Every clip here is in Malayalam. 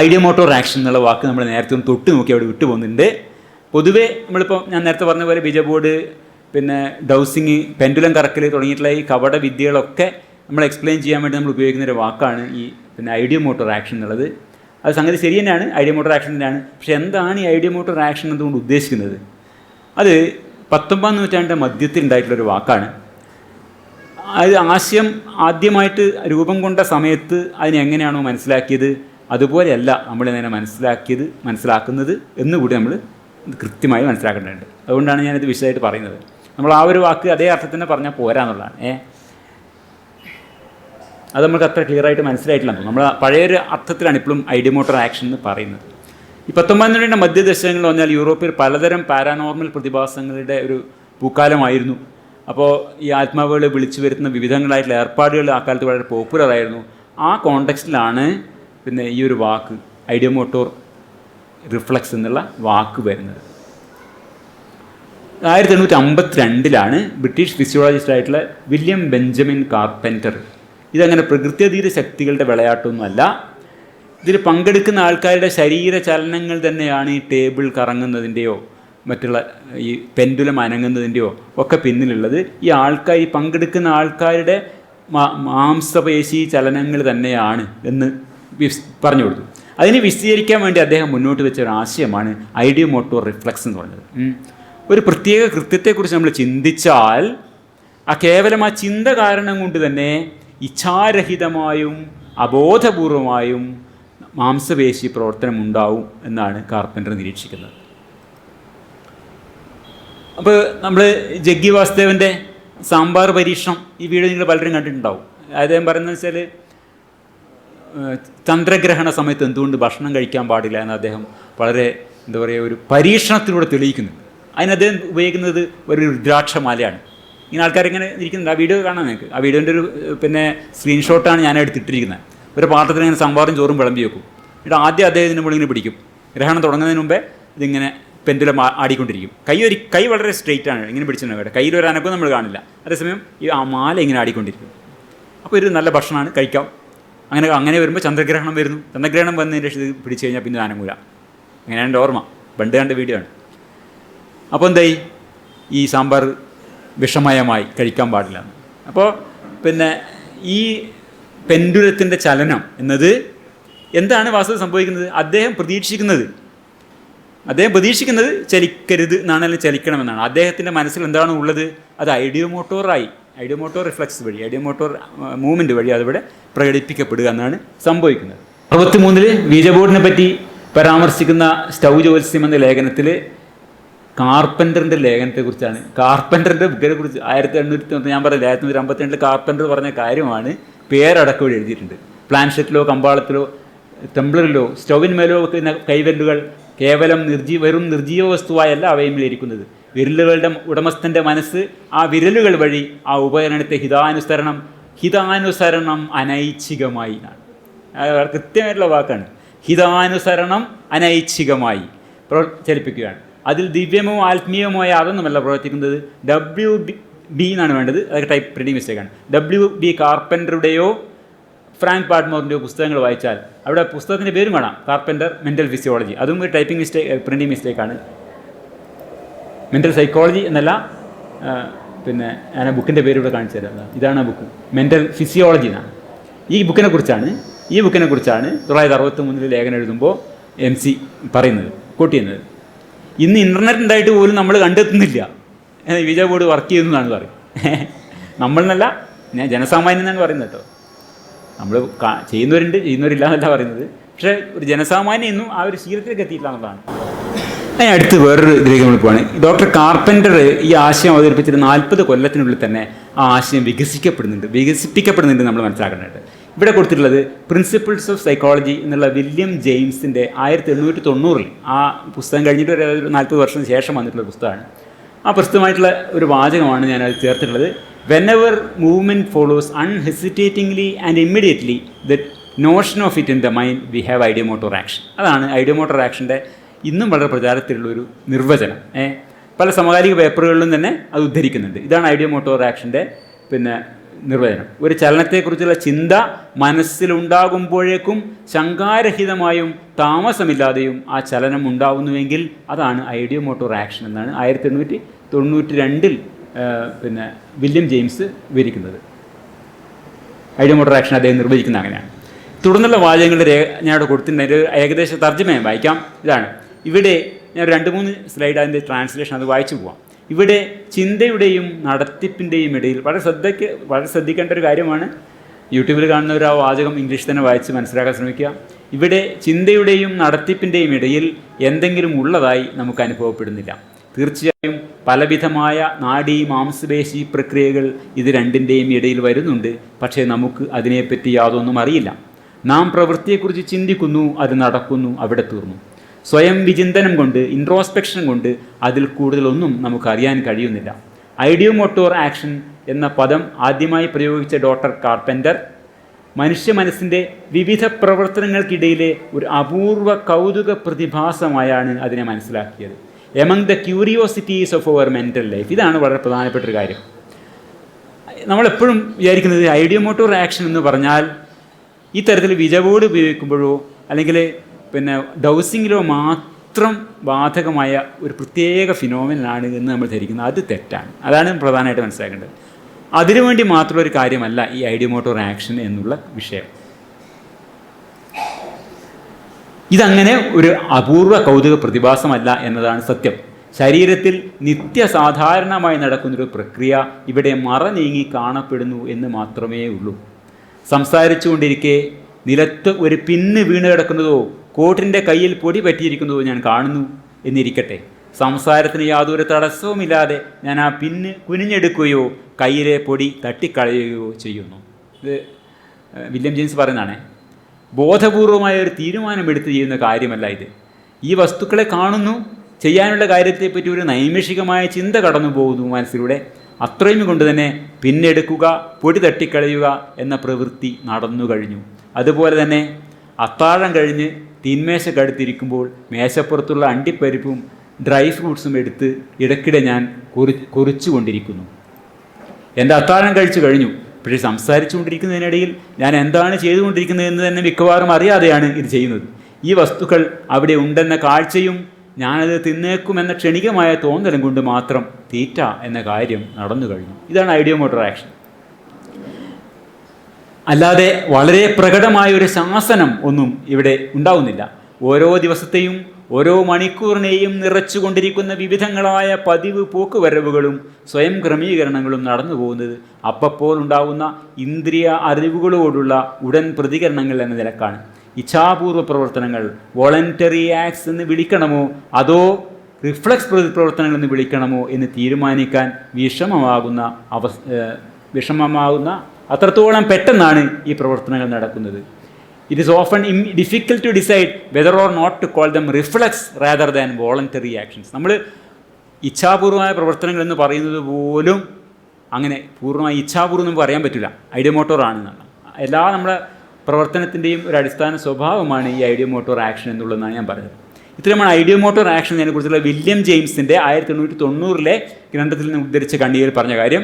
ഐഡിയ മോട്ടോർ ആക്ഷൻ എന്നുള്ള വാക്ക് നമ്മൾ നേരത്തെ ഒന്ന് തൊട്ട് നോക്കി അവിടെ വിട്ടു പോകുന്നുണ്ട് പൊതുവേ നമ്മളിപ്പോൾ ഞാൻ നേരത്തെ പറഞ്ഞ പോലെ ബിജ ബോർഡ് പിന്നെ ഡൗസിങ് പെൻഡുലം കറക്കൽ തുടങ്ങിയിട്ടുള്ള ഈ കവട വിദ്യകളൊക്കെ നമ്മൾ എക്സ്പ്ലെയിൻ ചെയ്യാൻ വേണ്ടി നമ്മൾ ഉപയോഗിക്കുന്ന ഒരു വാക്കാണ് ഈ പിന്നെ ഐഡിയ മോട്ടോർ ആക്ഷൻ എന്നുള്ളത്. അത് സംഗതി ശരി തന്നെയാണ് ഐഡിയ മോട്ടോർ ആക്ഷൻ തന്നെയാണ്. പക്ഷേ എന്താണ് ഈ ഐഡിയ മോട്ടോർ ആക്ഷൻ എന്നതുകൊണ്ട് ഉദ്ദേശിക്കുന്നത്? അത് പത്തൊമ്പതാം നൂറ്റാണ്ടിന്റെ മധ്യത്തിൽ ഉണ്ടായിട്ടുള്ളൊരു വാക്കാണ്. അത് ആശയം ആദ്യമായിട്ട് രൂപം കൊണ്ട സമയത്ത് അതിനെങ്ങനെയാണോ മനസ്സിലാക്കിയത്? അതുപോലെയല്ല നമ്മളിതിനെ മനസ്സിലാക്കിയത് മനസ്സിലാക്കുന്നത് എന്നുകൂടി നമ്മൾ കൃത്യമായി മനസ്സിലാക്കേണ്ടതുണ്ട്. അതുകൊണ്ടാണ് ഞാനിത് വിശദമായിട്ട് പറയുന്നത്. നമ്മൾ ആ ഒരു വാക്ക് അതേ അർത്ഥത്തിൽ തന്നെ പറഞ്ഞാൽ പോരാന്നുള്ളതാണ്. ഏ? അത് നമുക്ക് അത്ര ക്ലിയർ ആയിട്ട് മനസ്സിലായിട്ടില്ല നമ്മൾ പഴയൊരു അർത്ഥത്തിലാണ് ഇപ്പോഴും ഐഡിയ മോട്ടർ ആക്ഷൻ എന്ന് പറയുന്നത്. ഈ പത്തൊമ്പതാം നൂറ്റാണ്ടിന്റെ മധ്യദശകങ്ങൾ പറഞ്ഞാൽ യൂറോപ്പിൽ പലതരം പാരാനോർമൽ പ്രതിഭാസങ്ങളുടെ ഒരു പൂക്കാലമായിരുന്നു. അപ്പോൾ ഈ ആത്മാവുകളെ വിളിച്ചു വരുത്തുന്ന വിവിധങ്ങളായിട്ടുള്ള ഏർപ്പാടുകൾ ആ കാലത്ത് വളരെ പോപ്പുലർ ആയിരുന്നു ആ കോണ്ടെക്സ്റ്റിലാണ് പിന്നെ ഈ ഒരു വാക്ക് ഐഡിയ മോട്ടോർ റിഫ്ലക്സ് എന്നുള്ള വാക്ക് വരുന്നത്. ആയിരത്തി എണ്ണൂറ്റി അമ്പത്തി രണ്ടിലാണ് ബ്രിട്ടീഷ് ഫിസിയോളജിസ്റ്റ് ആയിട്ടുള്ള വില്യം ബെഞ്ചമിൻ കാർപ്പന്റർ ഇതങ്ങനെ പ്രകൃത്യതീത ശക്തികളുടെ വിളയാട്ടമൊന്നുമല്ല. ഇതിൽ പങ്കെടുക്കുന്ന ആൾക്കാരുടെ ശരീര ചലനങ്ങൾ തന്നെയാണ് ഈ ടേബിൾ കറങ്ങുന്നതിന്റെയോ മറ്റുള്ള ഈ പെൻഡുലം അനങ്ങുന്നതിന്റെയോ ഒക്കെ പിന്നിലുള്ളത്. ഈ ആൾക്കാർ ഈ പങ്കെടുക്കുന്ന ആൾക്കാരുടെ മാംസപേശി ചലനങ്ങൾ തന്നെയാണ് എന്ന് പറഞ്ഞു കൊടുത്തു. അതിനെ വിശദീകരിക്കാൻ വേണ്ടി അദ്ദേഹം മുന്നോട്ട് വെച്ച ഒരു ആശയമാണ് ഐഡിയ മോട്ടോർ റിഫ്ലക്സ് എന്ന് പറഞ്ഞത്. ഒരു പ്രത്യേക കൃത്യത്തെക്കുറിച്ച് നമ്മൾ ചിന്തിച്ചാൽ ആ കേവലം ആ ചിന്ത കാരണം കൊണ്ട് തന്നെ ഇച്ഛാരഹിതമായും അബോധപൂർവമായും മാംസപേശി പ്രവർത്തനം ഉണ്ടാവും എന്നാണ് കാർപ്പന്റർ നിരീക്ഷിക്കുന്നത്. അപ്പോൾ നമ്മൾ ജഗ്ഗി വാസുദേവന്റെ സാമ്പാർ പരീക്ഷണം ഈ വീഡിയോ നിങ്ങൾ പലരും കണ്ടിട്ടുണ്ടാവും. അദ്ദേഹം പറയുന്നത് വെച്ചാൽ ചന്ദ്രഗ്രഹണ സമയത്ത് എന്തുകൊണ്ട് ഭക്ഷണം കഴിക്കാൻ പാടില്ല എന്ന് അദ്ദേഹം വളരെ എന്താ പറയുക ഒരു പരീക്ഷണത്തിലൂടെ തെളിയിക്കുന്നു അതിന് അദ്ദേഹം ഉപയോഗിക്കുന്നത് ഒരു രുദ്രാക്ഷമാലയാണ്. ഇങ്ങനെ ആൾക്കാർ ഇങ്ങനെ ഇരിക്കുന്നുണ്ട്. ആ വീഡിയോ കാണാൻ നിങ്ങൾക്ക്. ആ വീഡിയോന്റെ ഒരു പിന്നെ സ്ക്രീൻഷോട്ടാണ് ഞാൻ എടുത്തിട്ടിരിക്കുന്നത് ഒരു പാത്രത്തിൽ ഇങ്ങനെ സാമ്പാറും ചോറും വിളമ്പി വെക്കും. എന്നിട്ട് ആദ്യം അദ്ദേഹം ഇതിന് മുകളിൽ ഇങ്ങനെ പിടിക്കും. ഗ്രഹണം തുടങ്ങുന്നതിന് മുമ്പേ ഇതിങ്ങനെ പെൻഡുലം ആടിക്കൊണ്ടിരിക്കും. കൈ ഒരു കൈ വളരെ സ്ട്രെയിറ്റ് ആണ് ഇങ്ങനെ പിടിച്ചിട്ടുണ്ട് ഇവിടെ കയ്യിൽ ഒരു അനക്കം നമ്മൾ കാണില്ല. അതേസമയം ഈ ആ മാല ഇങ്ങനെ ആടിക്കൊണ്ടിരിക്കും. അപ്പോൾ ഒരു നല്ല ഭക്ഷണമാണ് കഴിക്കാം. അങ്ങനെ അങ്ങനെ വരുമ്പോൾ ചന്ദ്രഗ്രഹണം വരുന്നു. ചന്ദ്രഗ്രഹണം വന്നതിന് ശേഷം ഇത് പിടിച്ചു കഴിഞ്ഞാൽ പിന്നെ ആനമൂല. അങ്ങനെയാണ് എന്റെ ഓർമ്മ. പണ്ട് കണ്ട വീഡിയോ ആണ്. അപ്പോൾ എന്തായി? ഈ സാമ്പാർ വിഷമയമായി കഴിക്കാൻ പാടില്ല. അപ്പോൾ പിന്നെ ഈ പെൻഡുലത്തിന്റെ ചലനം എന്നത് എന്താണ് വാസ്തു സംഭവിക്കുന്നത്? അദ്ദേഹം പ്രതീക്ഷിക്കുന്നത്. അദ്ദേഹം പ്രതീക്ഷിക്കുന്നത് ചലിക്കരുത് എന്നാണ് അല്ലെങ്കിൽ ചലിക്കണമെന്നാണ്. അദ്ദേഹത്തിന്റെ മനസ്സിൽ എന്താണ് ഉള്ളത്? അത് ഐഡിയോ മോട്ടോറായി ഐഡിയോ മോട്ടോർ റിഫ്ലക്സ് വഴി ഐഡിയോ മോട്ടോർ മൂവ്മെന്റ് വഴി അതിവിടെ പ്രകടിപ്പിക്കപ്പെടുക എന്നാണ് സംഭവിക്കുന്നത്. അറുപത്തി മൂന്നിൽ ബീജബോർഡിനെ പറ്റി പരാമർശിക്കുന്ന സ്റ്റൗ ജ്യോത്സ്യം എന്ന ലേഖനത്തിൽ കാർപ്പന്ററിന്റെ ലേഖനത്തെക്കുറിച്ചാണ് കാർപ്പന്ററിന്റെ ബുക്കിനെ കുറിച്ച് ആയിരത്തി എണ്ണൂറ്റി ഞാൻ പറഞ്ഞില്ല ആയിരത്തി തൊണ്ണൂറ്റി അമ്പത്തിരണ്ടിൽ കാർപ്പന്റർ പറഞ്ഞ കാര്യമാണ് പേരടക്കം എഴുതിയിട്ടുണ്ട്. പ്ലാൻഷെറ്റിലോ കമ്പാളത്തിലോ ടെംബ്ലറിലോ സ്റ്റൗവിന്മേലോ വെക്കുന്ന കൈവെല്ലുകൾ കേവലം നിർജീവ വെറും നിർജീവ വസ്തുവായല്ല അവയിലിരിക്കുന്നത് വിരലുകളുടെ ഉടമസ്ഥന്റെ മനസ്സ് ആ വിരലുകൾ വഴി ആ ഉപകരണത്തെ ഹിതാനുസരണം ഹിതാനുസരണം അനൈച്ഛികമായി എന്നാണ്. കൃത്യമായിട്ടുള്ള വാക്കാണ്. ഹിതാനുസരണം അനൈച്ഛികമായി പ്രവർ ചലിപ്പിക്കുകയാണ് അതിൽ ദിവ്യമോ ആത്മീയമോ അതൊന്നുമല്ല പ്രവർത്തിക്കുന്നത്. ഡബ്ല്യു ബി എന്നാണ് വേണ്ടത്. അതൊക്കെ ടൈപ്പ് പ്രിന്റിംഗ് മിസ്റ്റേക്കാണ് ഡബ്ല്യു ബി കാർപ്പന്ററുടെയോ ഫ്രാങ്ക് പാഡ്മോറിന്റെയോ പുസ്തകങ്ങൾ വായിച്ചാൽ അവിടെ പുസ്തകത്തിന്റെ പേരും കാണാം. കാർപ്പന്റർ മെന്റൽ ഫിസിയോളജി അതും ഒരു ടൈപ്പിംഗ് മിസ്റ്റേക്ക് പ്രിന്റിംഗ് മിസ്റ്റേക്കാണ് മെന്റൽ സൈക്കോളജി എന്നല്ല പിന്നെ ഞാൻ ആ ബുക്കിന്റെ പേര് ഇവിടെ കാണിച്ചു തരാം ഇതാണ് ആ ബുക്ക് മെന്റൽ ഫിസിയോളജി എന്നാണ്. ഈ ബുക്കിനെ കുറിച്ചാണ് ഈ ബുക്കിനെ കുറിച്ചാണ് തൊള്ളായിരത്തി അറുപത്തി മൂന്നിൽ ലേഖനം എഴുതുമ്പോൾ എം സി പറയുന്നത് കോട്ട് ചെയ്യുന്നത്. ഇന്ന് ഇന്റർനെറ്റ് ഉണ്ടായിട്ട് പോലും നമ്മൾ കണ്ടെത്തുന്നില്ല. വിജയ ബോർഡ് വർക്ക് ചെയ്യുന്നതാണ് പറയും. നമ്മളെന്നല്ല ഞാൻ ജനസാമാന്യം എന്നാണ് പറയുന്നത് കേട്ടോ നമ്മൾ ചെയ്യുന്നവരുണ്ട് ചെയ്യുന്നവരില്ല എന്നല്ല പറയുന്നത്. പക്ഷേ ഒരു ജനസാമാന്യം ഇന്നും ആ ഒരു ശീലത്തിലേക്ക് എത്തിയിട്ടില്ല എന്നുള്ളതാണ്. അതിന് അടുത്ത് വേറൊരു നമ്മൾ പോവാണ്. ഡോക്ടർ കാർപ്പന്റർ ഈ ആശയം അവതരിപ്പിച്ചിട്ട് നാൽപ്പത് കൊല്ലത്തിനുള്ളിൽ തന്നെ ആ ആശയം വികസിക്കപ്പെടുന്നുണ്ട്. വികസിപ്പിക്കപ്പെടുന്നുണ്ട് നമ്മൾ മനസ്സിലാക്കേണ്ടത് ഇവിടെ കൊടുത്തിട്ടുള്ളത് പ്രിൻസിപ്പിൾസ് ഓഫ് സൈക്കോളജി എന്നുള്ള വില്യം ജെയിംസിന്റെ ആയിരത്തി എണ്ണൂറ്റി തൊണ്ണൂറിൽ ആ പുസ്തകം കഴിഞ്ഞിട്ട് ഒരു നാൽപ്പത് വർഷത്തിന് ശേഷം വന്നിട്ടുള്ള പുസ്തകമാണ്. ആ പ്രസ്തുമായിട്ടുള്ള ഒരു വാചകമാണ് ഞാൻ അത് ചേർത്തിട്ടുള്ളത്. Whenever movement follows unhesitatingly and immediately that notion of it in the mind we have ideomotor action അതാണ് ഐഡിയോ മോട്ടോർ ആക്ഷന്റെ ഇന്നും വളരെ പ്രചാരത്തിലുള്ള ഒരു നിർവചനം. ഏ പല സമകാലിക പേപ്പറുകളിലും തന്നെ അത് ഉദ്ധരിക്കുന്നുണ്ട്. ഇതാണ് ഐഡിയ മോട്ടോർ ആക്ഷന്റെ പിന്നെ നിർവചനം. ഒരു ചലനത്തെക്കുറിച്ചുള്ള ചിന്ത മനസ്സിലുണ്ടാകുമ്പോഴേക്കും ശങ്കാരഹിതമായും താമസമില്ലാതെയും ആ ചലനം ഉണ്ടാകുന്നുവെങ്കിൽ അതാണ് ഐഡിയോ മോട്ടോർ ആക്ഷൻ എന്നാണ് ആയിരത്തി എണ്ണൂറ്റി തൊണ്ണൂറ്റി രണ്ടിൽ പിന്നെ വില്യം ജെയിംസ് വിവരിക്കുന്നത്. ഐഡിയോ മോട്ടോർ ആക്ഷൻ അദ്ദേഹം നിർവചിക്കുന്നത് അങ്ങനെയാണ്. തുടർന്നുള്ള വാചകങ്ങളുടെ രേഖ ഞാൻ അവിടെ കൊടുത്തിട്ടുണ്ട്. ഒരു ഏകദേശ തർജമയം വായിക്കാം. ഇതാണ്. ഇവിടെ ഞാൻ രണ്ട് മൂന്ന് സ്ലൈഡ് അതിന്റെ ട്രാൻസ്ലേഷൻ അത് വായിച്ചു പോവാം. ഇവിടെ ചിന്തയുടെയും നടത്തിപ്പിന്റെയും ഇടയിൽ വളരെ ശ്രദ്ധയ്ക്ക് വളരെ ശ്രദ്ധിക്കേണ്ട ഒരു കാര്യമാണ്. യൂട്യൂബിൽ കാണുന്ന ഒരു ആ വാചകം ഇംഗ്ലീഷ് തന്നെ വായിച്ച് മനസ്സിലാക്കാൻ ശ്രമിക്കുക. ഇവിടെ ചിന്തയുടെയും നടത്തിപ്പിന്റെയും ഇടയിൽ എന്തെങ്കിലും ഉള്ളതായി നമുക്ക് അനുഭവപ്പെടുന്നില്ല. തീർച്ചയായും പലവിധമായ നാഡീ മാംസപേശി പ്രക്രിയകൾ ഇത് രണ്ടിന്റെയും ഇടയിൽ വരുന്നുണ്ട്. പക്ഷേ നമുക്ക് അതിനെപ്പറ്റി യാതൊന്നും അറിയില്ല. നാം പ്രവൃത്തിയെക്കുറിച്ച് ചിന്തിക്കുന്നു അത് നടക്കുന്നു അവിടെ തീർന്നു. സ്വയം വിചിന്തനം കൊണ്ട് ഇൻട്രോസ്പെക്ഷൻ കൊണ്ട് അതിൽ കൂടുതലൊന്നും നമുക്ക് അറിയാൻ കഴിയുന്നില്ല. ഐഡിയോ മോട്ടോർ ആക്ഷൻ എന്ന പദം ആദ്യമായി പ്രയോഗിച്ച ഡോക്ടർ കാർപ്പന്റർ മനുഷ്യ മനസ്സിന്റെ വിവിധ പ്രവർത്തനങ്ങൾക്കിടയിലെ ഒരു അപൂർവ കൗതുക പ്രതിഭാസമായാണ് അതിനെ മനസ്സിലാക്കിയത്. Among the curiosities of our mental life ഇതാണ് വളരെ പ്രധാനപ്പെട്ട ഒരു കാര്യം. നമ്മളെപ്പോഴും വിചാരിക്കുന്നത് ഐഡിയോ മോട്ടോർ ആക്ഷൻ എന്ന് പറഞ്ഞാൽ ഈ തരത്തിൽ വിജവോട് ഉപയോഗിക്കുമ്പോഴോ അല്ലെങ്കിൽ പിന്നെ ഡൗസിങ്ങിലോ മാത്രം ബാധകമായ ഒരു പ്രത്യേക ഫിനോമിനാണ് എന്ന് നമ്മൾ ധരിക്കുന്നത്. അത് തെറ്റാണ്. അതാണ് പ്രധാനമായിട്ട് മനസ്സിലാക്കേണ്ടത്. അതിനുവേണ്ടി മാത്രമുള്ള ഒരു കാര്യമല്ല ഈ ഐഡിയോമോട്ടോർ ആക്ഷൻ എന്നുള്ള വിഷയം. ഇതങ്ങനെ ഒരു അപൂർവ കൗതുക പ്രതിഭാസമല്ല എന്നതാണ് സത്യം. ശരീരത്തിൽ നിത്യസാധാരണമായി നടക്കുന്നൊരു പ്രക്രിയ ഇവിടെ മറ നീങ്ങി കാണപ്പെടുന്നു എന്ന് മാത്രമേ ഉള്ളൂ. സംസാരിച്ചുകൊണ്ടിരിക്കെ നിലത്ത് ഒരു പിന്ന് വീണ് കിടക്കുന്നതോ കോട്ടിന്റെ കയ്യിൽ പൊടി പറ്റിയിരിക്കുന്നത് ഞാൻ കാണുന്നു എന്നിരിക്കട്ടെ. സംസാരത്തിന് യാതൊരു തടസ്സവുമില്ലാതെ ഞാൻ ആ പിന്ന് കുനിഞ്ഞെടുക്കുകയോ കയ്യിലെ പൊടി തട്ടിക്കളയുകയോ ചെയ്യുന്നു. ഇത് വില്യം ജെയിംസ് പറയുന്നതാണ്. ബോധപൂർവമായ ഒരു തീരുമാനമെടുത്ത് ചെയ്യുന്ന കാര്യമല്ല ഇത്. ഈ വസ്തുക്കളെ കാണുന്നു ചെയ്യാനുള്ള കാര്യത്തെപ്പറ്റി ഒരു നൈമിഷികമായ ചിന്ത കടന്നു പോകുന്നു മനസ്സിലൂടെ. അത്രയും കൊണ്ട് തന്നെ പിന്നെടുക്കുക പൊടി തട്ടിക്കളയുക എന്ന പ്രവൃത്തി നടന്നു കഴിഞ്ഞു. അതുപോലെ തന്നെ അത്താഴം കഴിഞ്ഞ് തീന്മേശക്കടുത്തിരിക്കുമ്പോൾ മേശപ്പുറത്തുള്ള അണ്ടിപ്പരിപ്പും ഡ്രൈ ഫ്രൂട്ട്സും എടുത്ത് ഇടയ്ക്കിടെ ഞാൻ കുറി കുറിച്ചുകൊണ്ടിരിക്കുന്നു. എന്റെ അത്താഴം കഴിച്ചു കഴിഞ്ഞു. പക്ഷേ സംസാരിച്ചുകൊണ്ടിരിക്കുന്നതിനിടയിൽ ഞാൻ എന്താണ് ചെയ്തുകൊണ്ടിരിക്കുന്നതെന്ന് തന്നെ മിക്കവാറും അറിയാതെയാണ് ഇത് ചെയ്യുന്നത്. ഈ വസ്തുക്കൾ അവിടെ ഉണ്ടെന്ന കാഴ്ചയും ഞാനത് തിന്നേക്കുമെന്ന ക്ഷണികമായ തോന്നലും കൊണ്ട് മാത്രം തീറ്റ എന്ന കാര്യം നടന്നു കഴിഞ്ഞു ഇതാണ് ഐഡിയോ മോട്ടോർ ആക്ഷൻ. അല്ലാതെ വളരെ പ്രകടമായ ഒരു ശാസനം ഒന്നും ഇവിടെ ഉണ്ടാവുന്നില്ല. ഓരോ ദിവസത്തെയും ഓരോ മണിക്കൂറിനെയും നിറച്ചുകൊണ്ടിരിക്കുന്ന വിവിധങ്ങളായ പതിവ് പോക്കുവരവുകളും സ്വയം ക്രമീകരണങ്ങളും നടന്നു പോകുന്നത് അപ്പപ്പോൾ ഉണ്ടാകുന്ന ഇന്ദ്രിയ അറിവുകളോടുള്ള ഉടൻ പ്രതികരണങ്ങൾ എന്ന നിലക്കാണ്. ഇച്ഛാപൂർവ പ്രവർത്തനങ്ങൾ വോളണ്ടറി ആക്ട്സ് എന്ന് വിളിക്കണമോ അതോ റിഫ്ലക്സ് പ്രവർത്തനങ്ങൾ എന്ന് വിളിക്കണമോ എന്ന് തീരുമാനിക്കാൻ വിഷമമാകുന്ന അവ വിഷമമാകുന്ന അത്രത്തോളം പെട്ടെന്നാണ് ഈ പ്രവർത്തനങ്ങൾ നടക്കുന്നത്. It is often um difficult to decide whether or not to call them reflex rather than voluntary actions നമ്മൾ ഇച്ഛാപൂർവമായ പ്രവർത്തനങ്ങൾ എന്ന് പറയുന്നത് പോലും അങ്ങനെ പൂർണമായി ഇച്ഛാപൂർവം നമുക്ക് പറയാൻ പറ്റില്ല ഐഡിയ മോട്ടോർ ആണെന്നാണ് എല്ലാ നമ്മുടെ പ്രവർത്തനത്തിന്റെയും ഒരു അടിസ്ഥാന സ്വഭാവമാണ് ഈ ഐഡിയ മോട്ടോർ ആക്ഷൻ എന്നുള്ളതാണ് ഞാൻ പറഞ്ഞത് ഇത്രയുമാണ് ഐഡിയ മോട്ടോർ ആക്ഷൻ അതിനെക്കുറിച്ചുള്ള വില്യം ജെയിംസിന്റെ ആയിരത്തി എണ്ണൂറ്റി തൊണ്ണൂറിലെ ഗ്രന്ഥത്തിൽ നിന്ന് ഉദ്ധരിച്ച കണ്ണിയിൽ പറഞ്ഞ കാര്യം.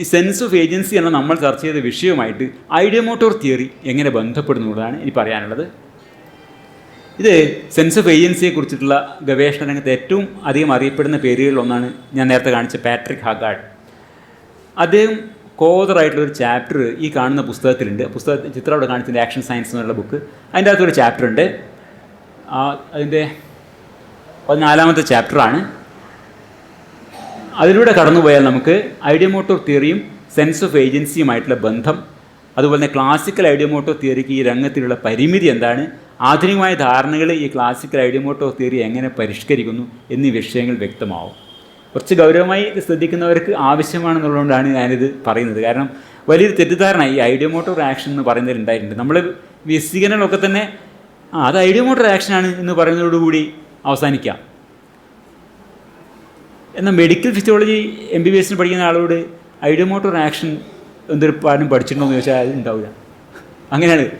ഈ സെൻസ് ഓഫ് ഏജൻസി എന്ന നമ്മൾ ചർച്ച ചെയ്ത വിഷയവുമായിട്ട് ഐഡിയ മോട്ടോർ തിയറി എങ്ങനെ ബന്ധപ്പെടുന്നുള്ളതാണ് എനിക്ക് പറയാനുള്ളത്. ഇത് സെൻസ് ഓഫ് ഏജൻസിയെ കുറിച്ചിട്ടുള്ള ഗവേഷണ രംഗത്ത് ഏറ്റവും അധികം അറിയപ്പെടുന്ന പേരുകളിലൊന്നാണ് ഞാൻ നേരത്തെ കാണിച്ച പാട്രിക് ഹഗാഡ് അദ്ദേഹം കോതറായിട്ടുള്ള ഒരു ചാപ്റ്റർ ഈ കാണുന്ന പുസ്തകത്തിലുണ്ട്. പുസ്തക ചിത്രം അവിടെ കാണിച്ചിട്ടുണ്ട് ആക്ഷൻ സയൻസ് എന്നുള്ള ബുക്ക് അതിന്റെ അകത്തൊരു ചാപ്റ്റർ ഉണ്ട്. അതിന്റെ പതിനാലാമത്തെ ചാപ്റ്ററാണ് അതിലൂടെ കടന്നുപോയാൽ നമുക്ക് ഐഡിയ മോട്ടോർ തിയറിയും സെൻസ് ഓഫ് ഏജൻസിയുമായിട്ടുള്ള ബന്ധം അതുപോലെ തന്നെ ക്ലാസിക്കൽ ഐഡിയ മോട്ടോർ തിയറിക്ക് ഈ രംഗത്തിലുള്ള പരിമിതി എന്താണ് ആധുനികമായ ധാരണകൾ ഈ ക്ലാസിക്കൽ ഐഡിയ മോട്ടോർ തിയറി എങ്ങനെ പരിഷ്കരിക്കുന്നു എന്നീ വിഷയങ്ങൾ വ്യക്തമാവും. കുറച്ച് ഗൗരവമായി ശ്രദ്ധിക്കുന്നവർക്ക് ആവശ്യമാണെന്നുള്ളതുകൊണ്ടാണ് ഞാനിത് പറയുന്നത്. കാരണം വലിയൊരു തെറ്റിദ്ധാരണ ഈ ഐഡിയ മോട്ടോർ ആക്ഷൻ എന്ന് പറയുന്നതിൽ ഉണ്ടായിട്ടുണ്ട് നമ്മൾ വിശദീകരണങ്ങളൊക്കെ തന്നെ അത് ഐഡിയ മോട്ടോർ ആക്ഷനാണ് എന്ന് പറയുന്നതോടുകൂടി അവസാനിക്കാം. എന്നാൽ medical physiology M B B എസിന് പഠിക്കുന്ന ആളോട് ഐഡിയോമോട്ടോർ ആക്ഷൻ എന്തൊരു പാഠം പഠിച്ചിട്ടുണ്ടോ എന്ന് ചോദിച്ചാൽ ഉണ്ടാവില്ല. അങ്ങനെയാണ്.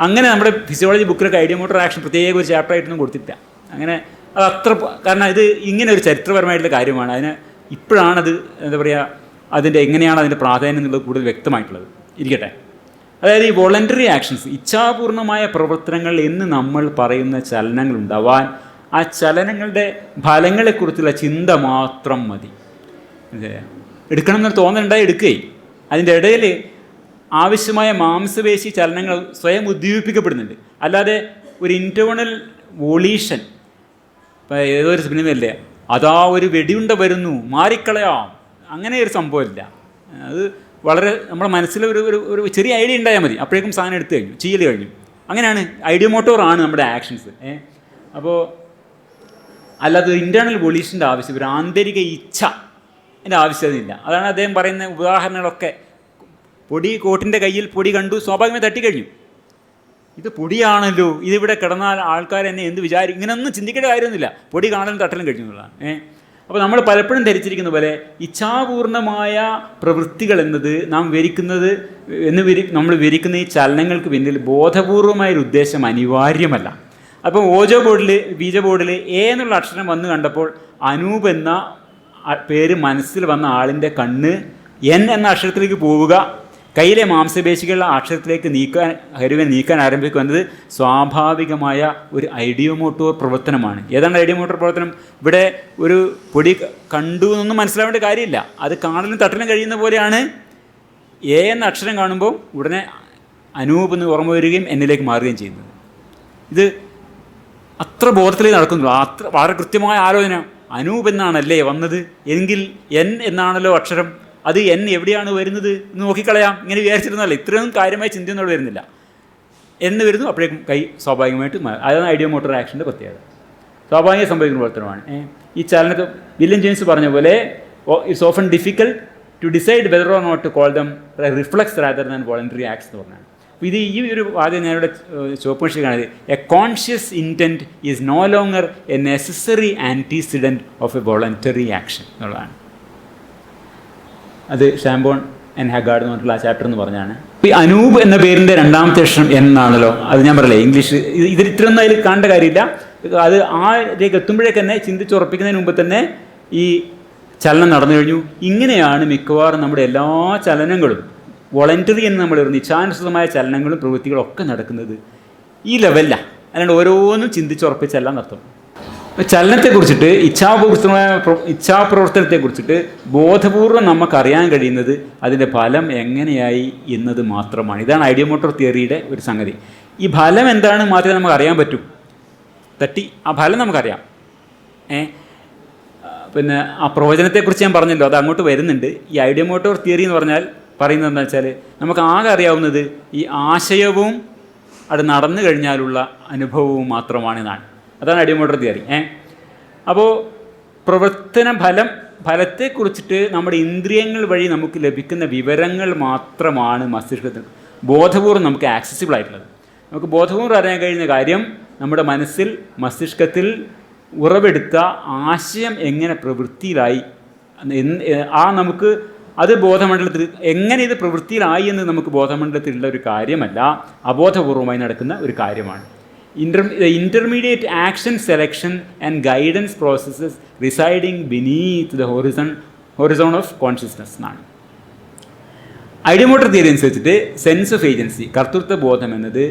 അങ്ങനെ നമ്മുടെ ഫിസിയോളജി ബുക്കിലൊക്കെ ഐഡിയോമോട്ടോർ ആക്ഷൻ പ്രത്യേക ഒരു ചാപ്റ്റർ ആയിട്ടൊന്നും കൊടുത്തിട്ടില്ല. അങ്ങനെ അത് അത്ര കാരണം ഇത് ഇങ്ങനെ ഒരു ചരിത്രപരമായിട്ടുള്ള കാര്യമാണ്. അതിന് ഇപ്പോഴാണത് എന്താ പറയുക അതിന്റെ എങ്ങനെയാണ് അതിന്റെ പ്രാധാന്യം എന്നുള്ളത് കൂടുതൽ വ്യക്തമായിട്ടുള്ളത്. ഇരിക്കട്ടെ. അതായത് ഈ വോളണ്ടറി ആക്ഷൻസ് ഇച്ഛാപൂർണമായ പ്രവർത്തനങ്ങൾ എന്ന് നമ്മൾ പറയുന്ന ചലനങ്ങൾ ഉണ്ടാവാൻ ആ ചലനങ്ങളുടെ ഫലങ്ങളെക്കുറിച്ചുള്ള ചിന്ത മാത്രം മതി. എടുക്കണം എന്ന് തോന്നലുണ്ടായി എടുക്കുകയും അതിന്റെ ഇടയിൽ ആവശ്യമായ മാംസപേശി ചലനങ്ങൾ സ്വയം ഉദ്ദീപിക്കപ്പെടുന്നുണ്ട് അല്ലാതെ ഒരു ഇന്റേർണൽ വോളീഷൻ ഇപ്പം ഏതോ ഒരു സിനിമയല്ലേ അതാ ഒരു വെടിയുണ്ട വരുന്നു മാറിക്കളയാം. അങ്ങനെ ഒരു സംഭവമില്ല. അത് വളരെ നമ്മുടെ മനസ്സിൽ ഒരു ഒരു ഒരു ചെറിയ ഐഡിയ ഉണ്ടായാൽ മതി. അപ്പോഴേക്കും സാധനം എടുത്തു കഴിഞ്ഞു ചെയ്യൽ കഴിഞ്ഞു. അങ്ങനെയാണ് ഐഡിയ മോട്ടോറാണ് നമ്മുടെ ആക്ഷൻസ് ഏ? അപ്പോൾ അല്ലാതെ ഇന്റേർണൽ വൊളീഷന്റെ ആവശ്യം ഒരു ആന്തരിക ഇച്ഛ എന്റെ ആവശ്യമില്ല. അതാണ് അദ്ദേഹം പറയുന്ന ഉദാഹരണങ്ങളൊക്കെ. പൊടി കോട്ടിന്റെ കയ്യിൽ പൊടി കണ്ടു സ്വാഭാവികമായി തട്ടിക്കഴിഞ്ഞു. ഇത് പൊടിയാണല്ലോ ഇതിവിടെ കിടന്നാൽ ആൾക്കാർ എന്നെ എന്ത് വിചാരിക്കും ഇങ്ങനെയൊന്നും ചിന്തിക്കേണ്ട കാര്യമൊന്നുമില്ല. പൊടി കാണലും തട്ടലും കഴിഞ്ഞു എന്നുള്ളതാണ് ഏഹ് അപ്പോൾ നമ്മൾ പലപ്പോഴും ധരിച്ചിരിക്കുന്ന പോലെ ഇച്ഛാപൂർണമായ പ്രവൃത്തികൾ എന്നത് നാം വിവരിക്കുന്നത് എന്ന് വിരി നമ്മൾ വിവരിക്കുന്ന ഈ ചലനങ്ങൾക്ക് പിന്നിൽ ബോധപൂർവമായ ഒരു ഉദ്ദേശം അനിവാര്യമല്ല. അപ്പോൾ ഓജോ ബോർഡിൽ ബീജ ബോർഡിൽ എ എന്നുള്ള അക്ഷരം വന്ന് കണ്ടപ്പോൾ അനൂപ് എന്ന പേര് മനസ്സിൽ വന്ന ആളിന്റെ കണ്ണ് എൻ എന്ന അക്ഷരത്തിലേക്ക് പോവുക കയ്യിലെ മാംസപേശികളുടെ അക്ഷരത്തിലേക്ക് നീക്കാൻ ഹരുവെ നീക്കാൻ ആരംഭിക്കുന്നത് സ്വാഭാവികമായ ഒരു ഐഡിയോമോട്ടോർ പ്രവർത്തനമാണ്. ഏതാണ് ഐഡിയോമോട്ടോർ പ്രവർത്തനം? ഇവിടെ ഒരു പൊടി കണ്ടു എന്നൊന്നും മനസ്സിലാവേണ്ട കാര്യമില്ല. അത് കാണലും തട്ടലും കഴിയുന്ന പോലെയാണ്. എ എന്ന അക്ഷരം കാണുമ്പോൾ ഉടനെ അനൂപ് എന്ന് ഓർമ്മ വരികയും എന്നിലേക്ക് മാറുകയും ചെയ്യുന്നത്. ഇത് അത്ര ബോധത്തിലേ നടക്കുന്നുള്ളൂ. അത്ര വളരെ കൃത്യമായ ആലോചന. അനൂപ് എന്നാണല്ലേ വന്നത്? എങ്കിൽ എൻ എന്നാണല്ലോ അക്ഷരം? അത് എൻ എവിടെയാണ് വരുന്നത് എന്ന് നോക്കിക്കളയാം. ഇങ്ങനെ വിചാരിച്ചിരുന്നല്ല ഇത്രയൊന്നും കാര്യമായ ചിന്തയൊന്നും വരുന്നില്ല. എന്ന് വരുന്നു. അപ്പോഴേക്കും കൈ സ്വാഭാവികമായിട്ട് അതാണ് ഐഡിയോ മോട്ടോർ ആക്ഷന്റെ പ്രത്യേകത. സ്വാഭാവിക സംഭവിക്കുന്ന പ്രവർത്തനമാണ്. ഈ ചലനത്തെ വില്യം ജെയിംസ് പറഞ്ഞ പോലെ it's often difficult to decide whether or not to call them reflex rather than voluntary acts എന്ന് പറഞ്ഞാണ്. ഇത് ഈ ഒരു വാദ്യം ഞാനിവിടെ ചുവപ്പ് കാണുന്നത്. A conscious intent is no longer a necessary antecedent of a voluntary action എന്നുള്ളതാണ്. അത് ഷാംബോൺ എൻ ഹാഗാർഡ് എന്ന് പറഞ്ഞിട്ടുള്ള ആ ചാപ്റ്റർ എന്ന് പറഞ്ഞാണ്. ഈ അനൂപ് എന്ന പേരിന്റെ രണ്ടാമത്തെ അക്ഷരം എന്നാണല്ലോ അത് ഞാൻ പറയില്ലേ ഇംഗ്ലീഷ് ഇത് ഇതിൽ ഇത്രയൊന്നും അതിൽ കാണേണ്ട കാര്യമില്ല. അത് ആ രേഖ എത്തുമ്പോഴേക്ക് തന്നെ ചിന്തിച്ചുറപ്പിക്കുന്നതിന് മുമ്പ് തന്നെ ഈ ചലനം നടന്നു കഴിഞ്ഞു. ഇങ്ങനെയാണ് മിക്കവാറും നമ്മുടെ എല്ലാ ചലനങ്ങളും വോളണ്ടറി എന്ന് നമ്മൾ പറഞ്ഞു ഇച്ഛാനുസൃതമായ ചലനങ്ങളും പ്രവൃത്തികളും ഒക്കെ നടക്കുന്നത് ഈ ലെവലിലാണ് അല്ലാണ്ട് ഓരോന്നും ചിന്തിച്ചുറപ്പിച്ചല്ല നടത്തും. ചലനത്തെക്കുറിച്ചിട്ട് ഇച്ഛാപൂർത്തമായ പ്ര- ഇച്ഛാപ്രവർത്തനത്തെക്കുറിച്ചിട്ട് ബോധപൂർവം നമുക്കറിയാൻ കഴിയുന്നത് അതിന്റെ ഫലം എങ്ങനെയായി എന്നത് മാത്രമാണ്. ഇതാണ് ഐഡിയ മോട്ടോർ തിയറിയുടെ ഒരു സംഗതി. ഈ ഫലം എന്താണ് മാത്രമേ നമുക്ക് അറിയാൻ പറ്റൂ. തട്ടി ആ ഫലം നമുക്കറിയാം. ഏ? പിന്നെ ആ പ്രവചനത്തെക്കുറിച്ച് ഞാൻ പറഞ്ഞല്ലോ അത് അങ്ങോട്ട് വരുന്നുണ്ട്. ഈ ഐഡിയ മോട്ടോർ തിയറി എന്ന് പറഞ്ഞാൽ പറയുന്നത് എന്താ വെച്ചാൽ നമുക്ക് ആകെ അറിയാവുന്നത് ഈ ആശയവും അത് നടന്നു കഴിഞ്ഞാലുള്ള അനുഭവവും മാത്രമാണ് എന്നാണ്. അതാണ് അടിമോട്ടർ തിയറി ഏ? അപ്പോൾ പ്രവർത്തന ഫലം ഫലത്തെക്കുറിച്ചിട്ട് നമ്മുടെ ഇന്ദ്രിയങ്ങൾ വഴി നമുക്ക് ലഭിക്കുന്ന വിവരങ്ങൾ മാത്രമാണ് മസ്തിഷ്കത്തിൽ ബോധപൂർവം നമുക്ക് ആക്സസിബിൾ ആയിട്ടുള്ളത്. നമുക്ക് ബോധപൂർവം അറിയാൻ കഴിയുന്ന കാര്യം നമ്മുടെ മനസ്സിൽ മസ്തിഷ്കത്തിൽ ഉറവെടുത്ത ആശയം എങ്ങനെ പ്രവൃത്തിയിലായി ആ നമുക്ക് അത് ബോധമണ്ഡലത്തിൽ എങ്ങനെ ഇത് പ്രവൃത്തിയിലായി എന്ന് നമുക്ക് ബോധമണ്ഡലത്തിലുള്ള ഒരു കാര്യമല്ല അബോധപൂർവമായി നടക്കുന്ന ഒരു കാര്യമാണ്. Inter intermediate action selection and guidance processes residing beneath the horizon horizon of consciousness എന്നാണ്. ഐഡിയമോട്ടർ തിയറി അനുസരിച്ചിട്ട് സെൻസ് ഓഫ് ഏജൻസി കർത്തൃത്വ ബോധം എന്നത്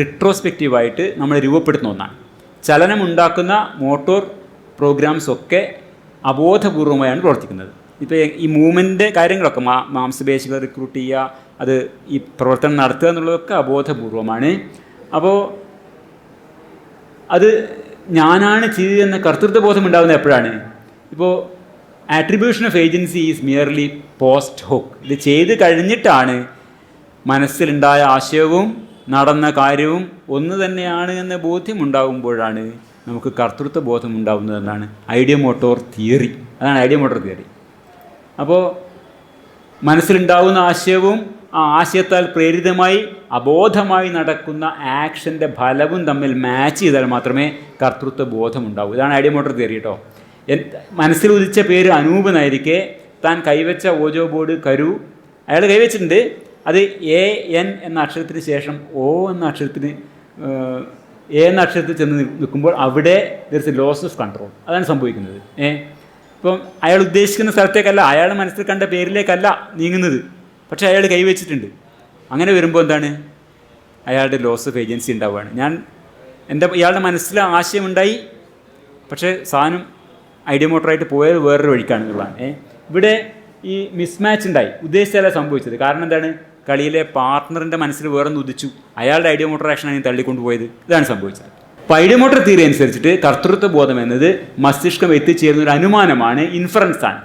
റിട്രോസ്പെക്റ്റീവായിട്ട് നമ്മൾ രൂപപ്പെടുത്തുന്ന ഒന്നാണ്. ചലനമുണ്ടാക്കുന്ന മോട്ടോർ പ്രോഗ്രാംസ് ഒക്കെ അബോധപൂർവമായാണ് പ്രവർത്തിക്കുന്നത്. ഇപ്പോൾ ഈ മൂവ്മെന്റ് കാര്യങ്ങളൊക്കെ മാ മാംസപേശികൾ റിക്രൂട്ട് ചെയ്യുക അത് ഈ പ്രവർത്തനം നടത്തുക എന്നുള്ളതൊക്കെ അബോധപൂർവമാണ്. അപ്പോൾ അത് ഞാനാണ് ചെയ്തതെന്ന കർത്തൃത്വബോധം ഉണ്ടാകുന്നത് എപ്പോഴാണ്? ഇപ്പോൾ attribution of agency is merely post hoc ഇത് ചെയ്ത് കഴിഞ്ഞിട്ടാണ് മനസ്സിലുണ്ടായ ആശയവും നടന്ന കാര്യവും ഒന്ന് തന്നെയാണ് എന്ന ബോധ്യം ഉണ്ടാകുമ്പോഴാണ് നമുക്ക് കർത്തൃത്വ ബോധം ഉണ്ടാകുന്നതെന്നാണ് ഐഡിയ മോട്ടോർ തിയറി. അതാണ് ഐഡിയ മോട്ടോർ തിയറി. അപ്പോൾ മനസ്സിലുണ്ടാവുന്ന ആശയവും ആ ആശയത്താൽ പ്രേരിതമായി അബോധമായി നടക്കുന്ന ആക്ഷന്റെ ഫലവും തമ്മിൽ മാച്ച് ചെയ്താൽ മാത്രമേ കർത്തൃത്വ ബോധമുണ്ടാവൂ. ഇതാണ് ഐഡിയ മോട്ടർ തിയറി കേട്ടോ മനസ്സിൽ ഉദിച്ച പേര് അനൂപ് എന്നായിരിക്കെ താൻ കൈവച്ച ഓജോ ബോർഡ് കരു. അയാൾ കൈവച്ചിട്ടുണ്ട്. അത് എ എൻ എന്ന അക്ഷരത്തിന് ശേഷം ഓ എന്ന അക്ഷരത്തിന് എ എന്ന അക്ഷരത്തിൽ ചെന്ന് നിൽക്കുമ്പോൾ അവിടെ ദർസ് എ ലോസ് ഓഫ് കൺട്രോൾ അതാണ് സംഭവിക്കുന്നത്. ഏ? ഇപ്പം അയാൾ ഉദ്ദേശിക്കുന്ന സ്ഥലത്തേക്കല്ല അയാൾ മനസ്സിൽ കണ്ട പേരിലേക്കല്ല നീങ്ങുന്നത്. പക്ഷേ അയാൾ കൈവച്ചിട്ടുണ്ട് അങ്ങനെ വരുമ്പോൾ എന്താണ്? അയാളുടെ ലോസ് ഓഫ് ഏജൻസി ഉണ്ടാവുകയാണ്. ഞാൻ എന്റെ ഇയാളുടെ മനസ്സിൽ ആശയമുണ്ടായി. പക്ഷേ സാധനം ഐഡിയ മോട്ടറായിട്ട് പോയത് വേറൊരു വഴിക്കാണ് എന്നുള്ളതാണ്. ഏ ഇവിടെ ഈ മിസ്മാച്ച് ഉണ്ടായി. ഉദ്ദേശിച്ചല്ല സംഭവിച്ചത്. കാരണം എന്താണ്? കളിയിലെ പാർട്ട്ണറിന്റെ മനസ്സിൽ വേറൊന്ന് ഉദിച്ചു. അയാളുടെ ഐഡിയ മോട്ടർ ആക്ഷനാണ് തള്ളിക്കൊണ്ടുപോയത് ഇതാണ് സംഭവിച്ചത്. അപ്പോൾ തീരെ അനുസരിച്ചിട്ട് കർത്തൃത്വ ബോധം എന്നത് മസ്തിഷ്കം എത്തിച്ചേരുന്ന ഒരു അനുമാനമാണ് ഇൻഫറൻസ് ആണ്.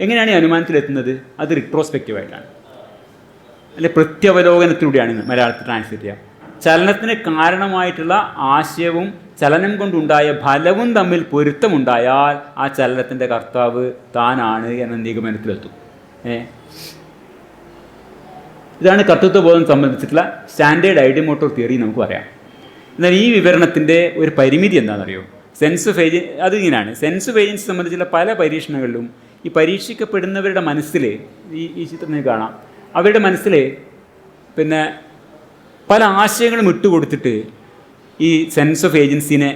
എങ്ങനെയാണ് ഈ അനുമാനത്തിൽ എത്തുന്നത് അത് റിട്രോസ്പെക്റ്റീവായിട്ടാണ് അല്ലെ പ്രത്യവലോകനത്തിലൂടെയാണ് മലയാളത്തിൽ ട്രാൻസ്ലേറ്റ് ചെയ്യുക. ചലനത്തിന് കാരണമായിട്ടുള്ള ആശയവും ചലനം കൊണ്ടുണ്ടായ ഫലവും തമ്മിൽ പൊരുത്തമുണ്ടായാൽ ആ ചലനത്തിന്റെ കർത്താവ് താനാണ് എന്ന നിഗമനത്തിലെത്തും. ഏ? ഇതാണ് കർത്തൃത്വബോധം സംബന്ധിച്ചിട്ടുള്ള സ്റ്റാൻഡേർഡ് ഐഡിയ മോട്ടോർ തിയറി നമുക്ക് പറയാം. എന്നാൽ ഈ വിവരണത്തിന്റെ ഒരു പരിമിതി എന്താണെന്നറിയോ? സെൻസ് ഓഫ് ഏജൻ അത് ഇങ്ങനെയാണ് സെൻസ് ഓഫ് ഏജൻസി സംബന്ധിച്ചുള്ള പല പരീക്ഷണങ്ങളിലും ഈ പരീക്ഷിക്കപ്പെടുന്നവരുടെ മനസ്സിൽ ഈ ഈ ചിത്രത്തിൽ കാണാം. അവരുടെ മനസ്സിൽ പിന്നെ പല ആശയങ്ങളും ഇട്ടുകൊടുത്തിട്ട് ഈ സെൻസ് ഓഫ് ഏജൻസിനെ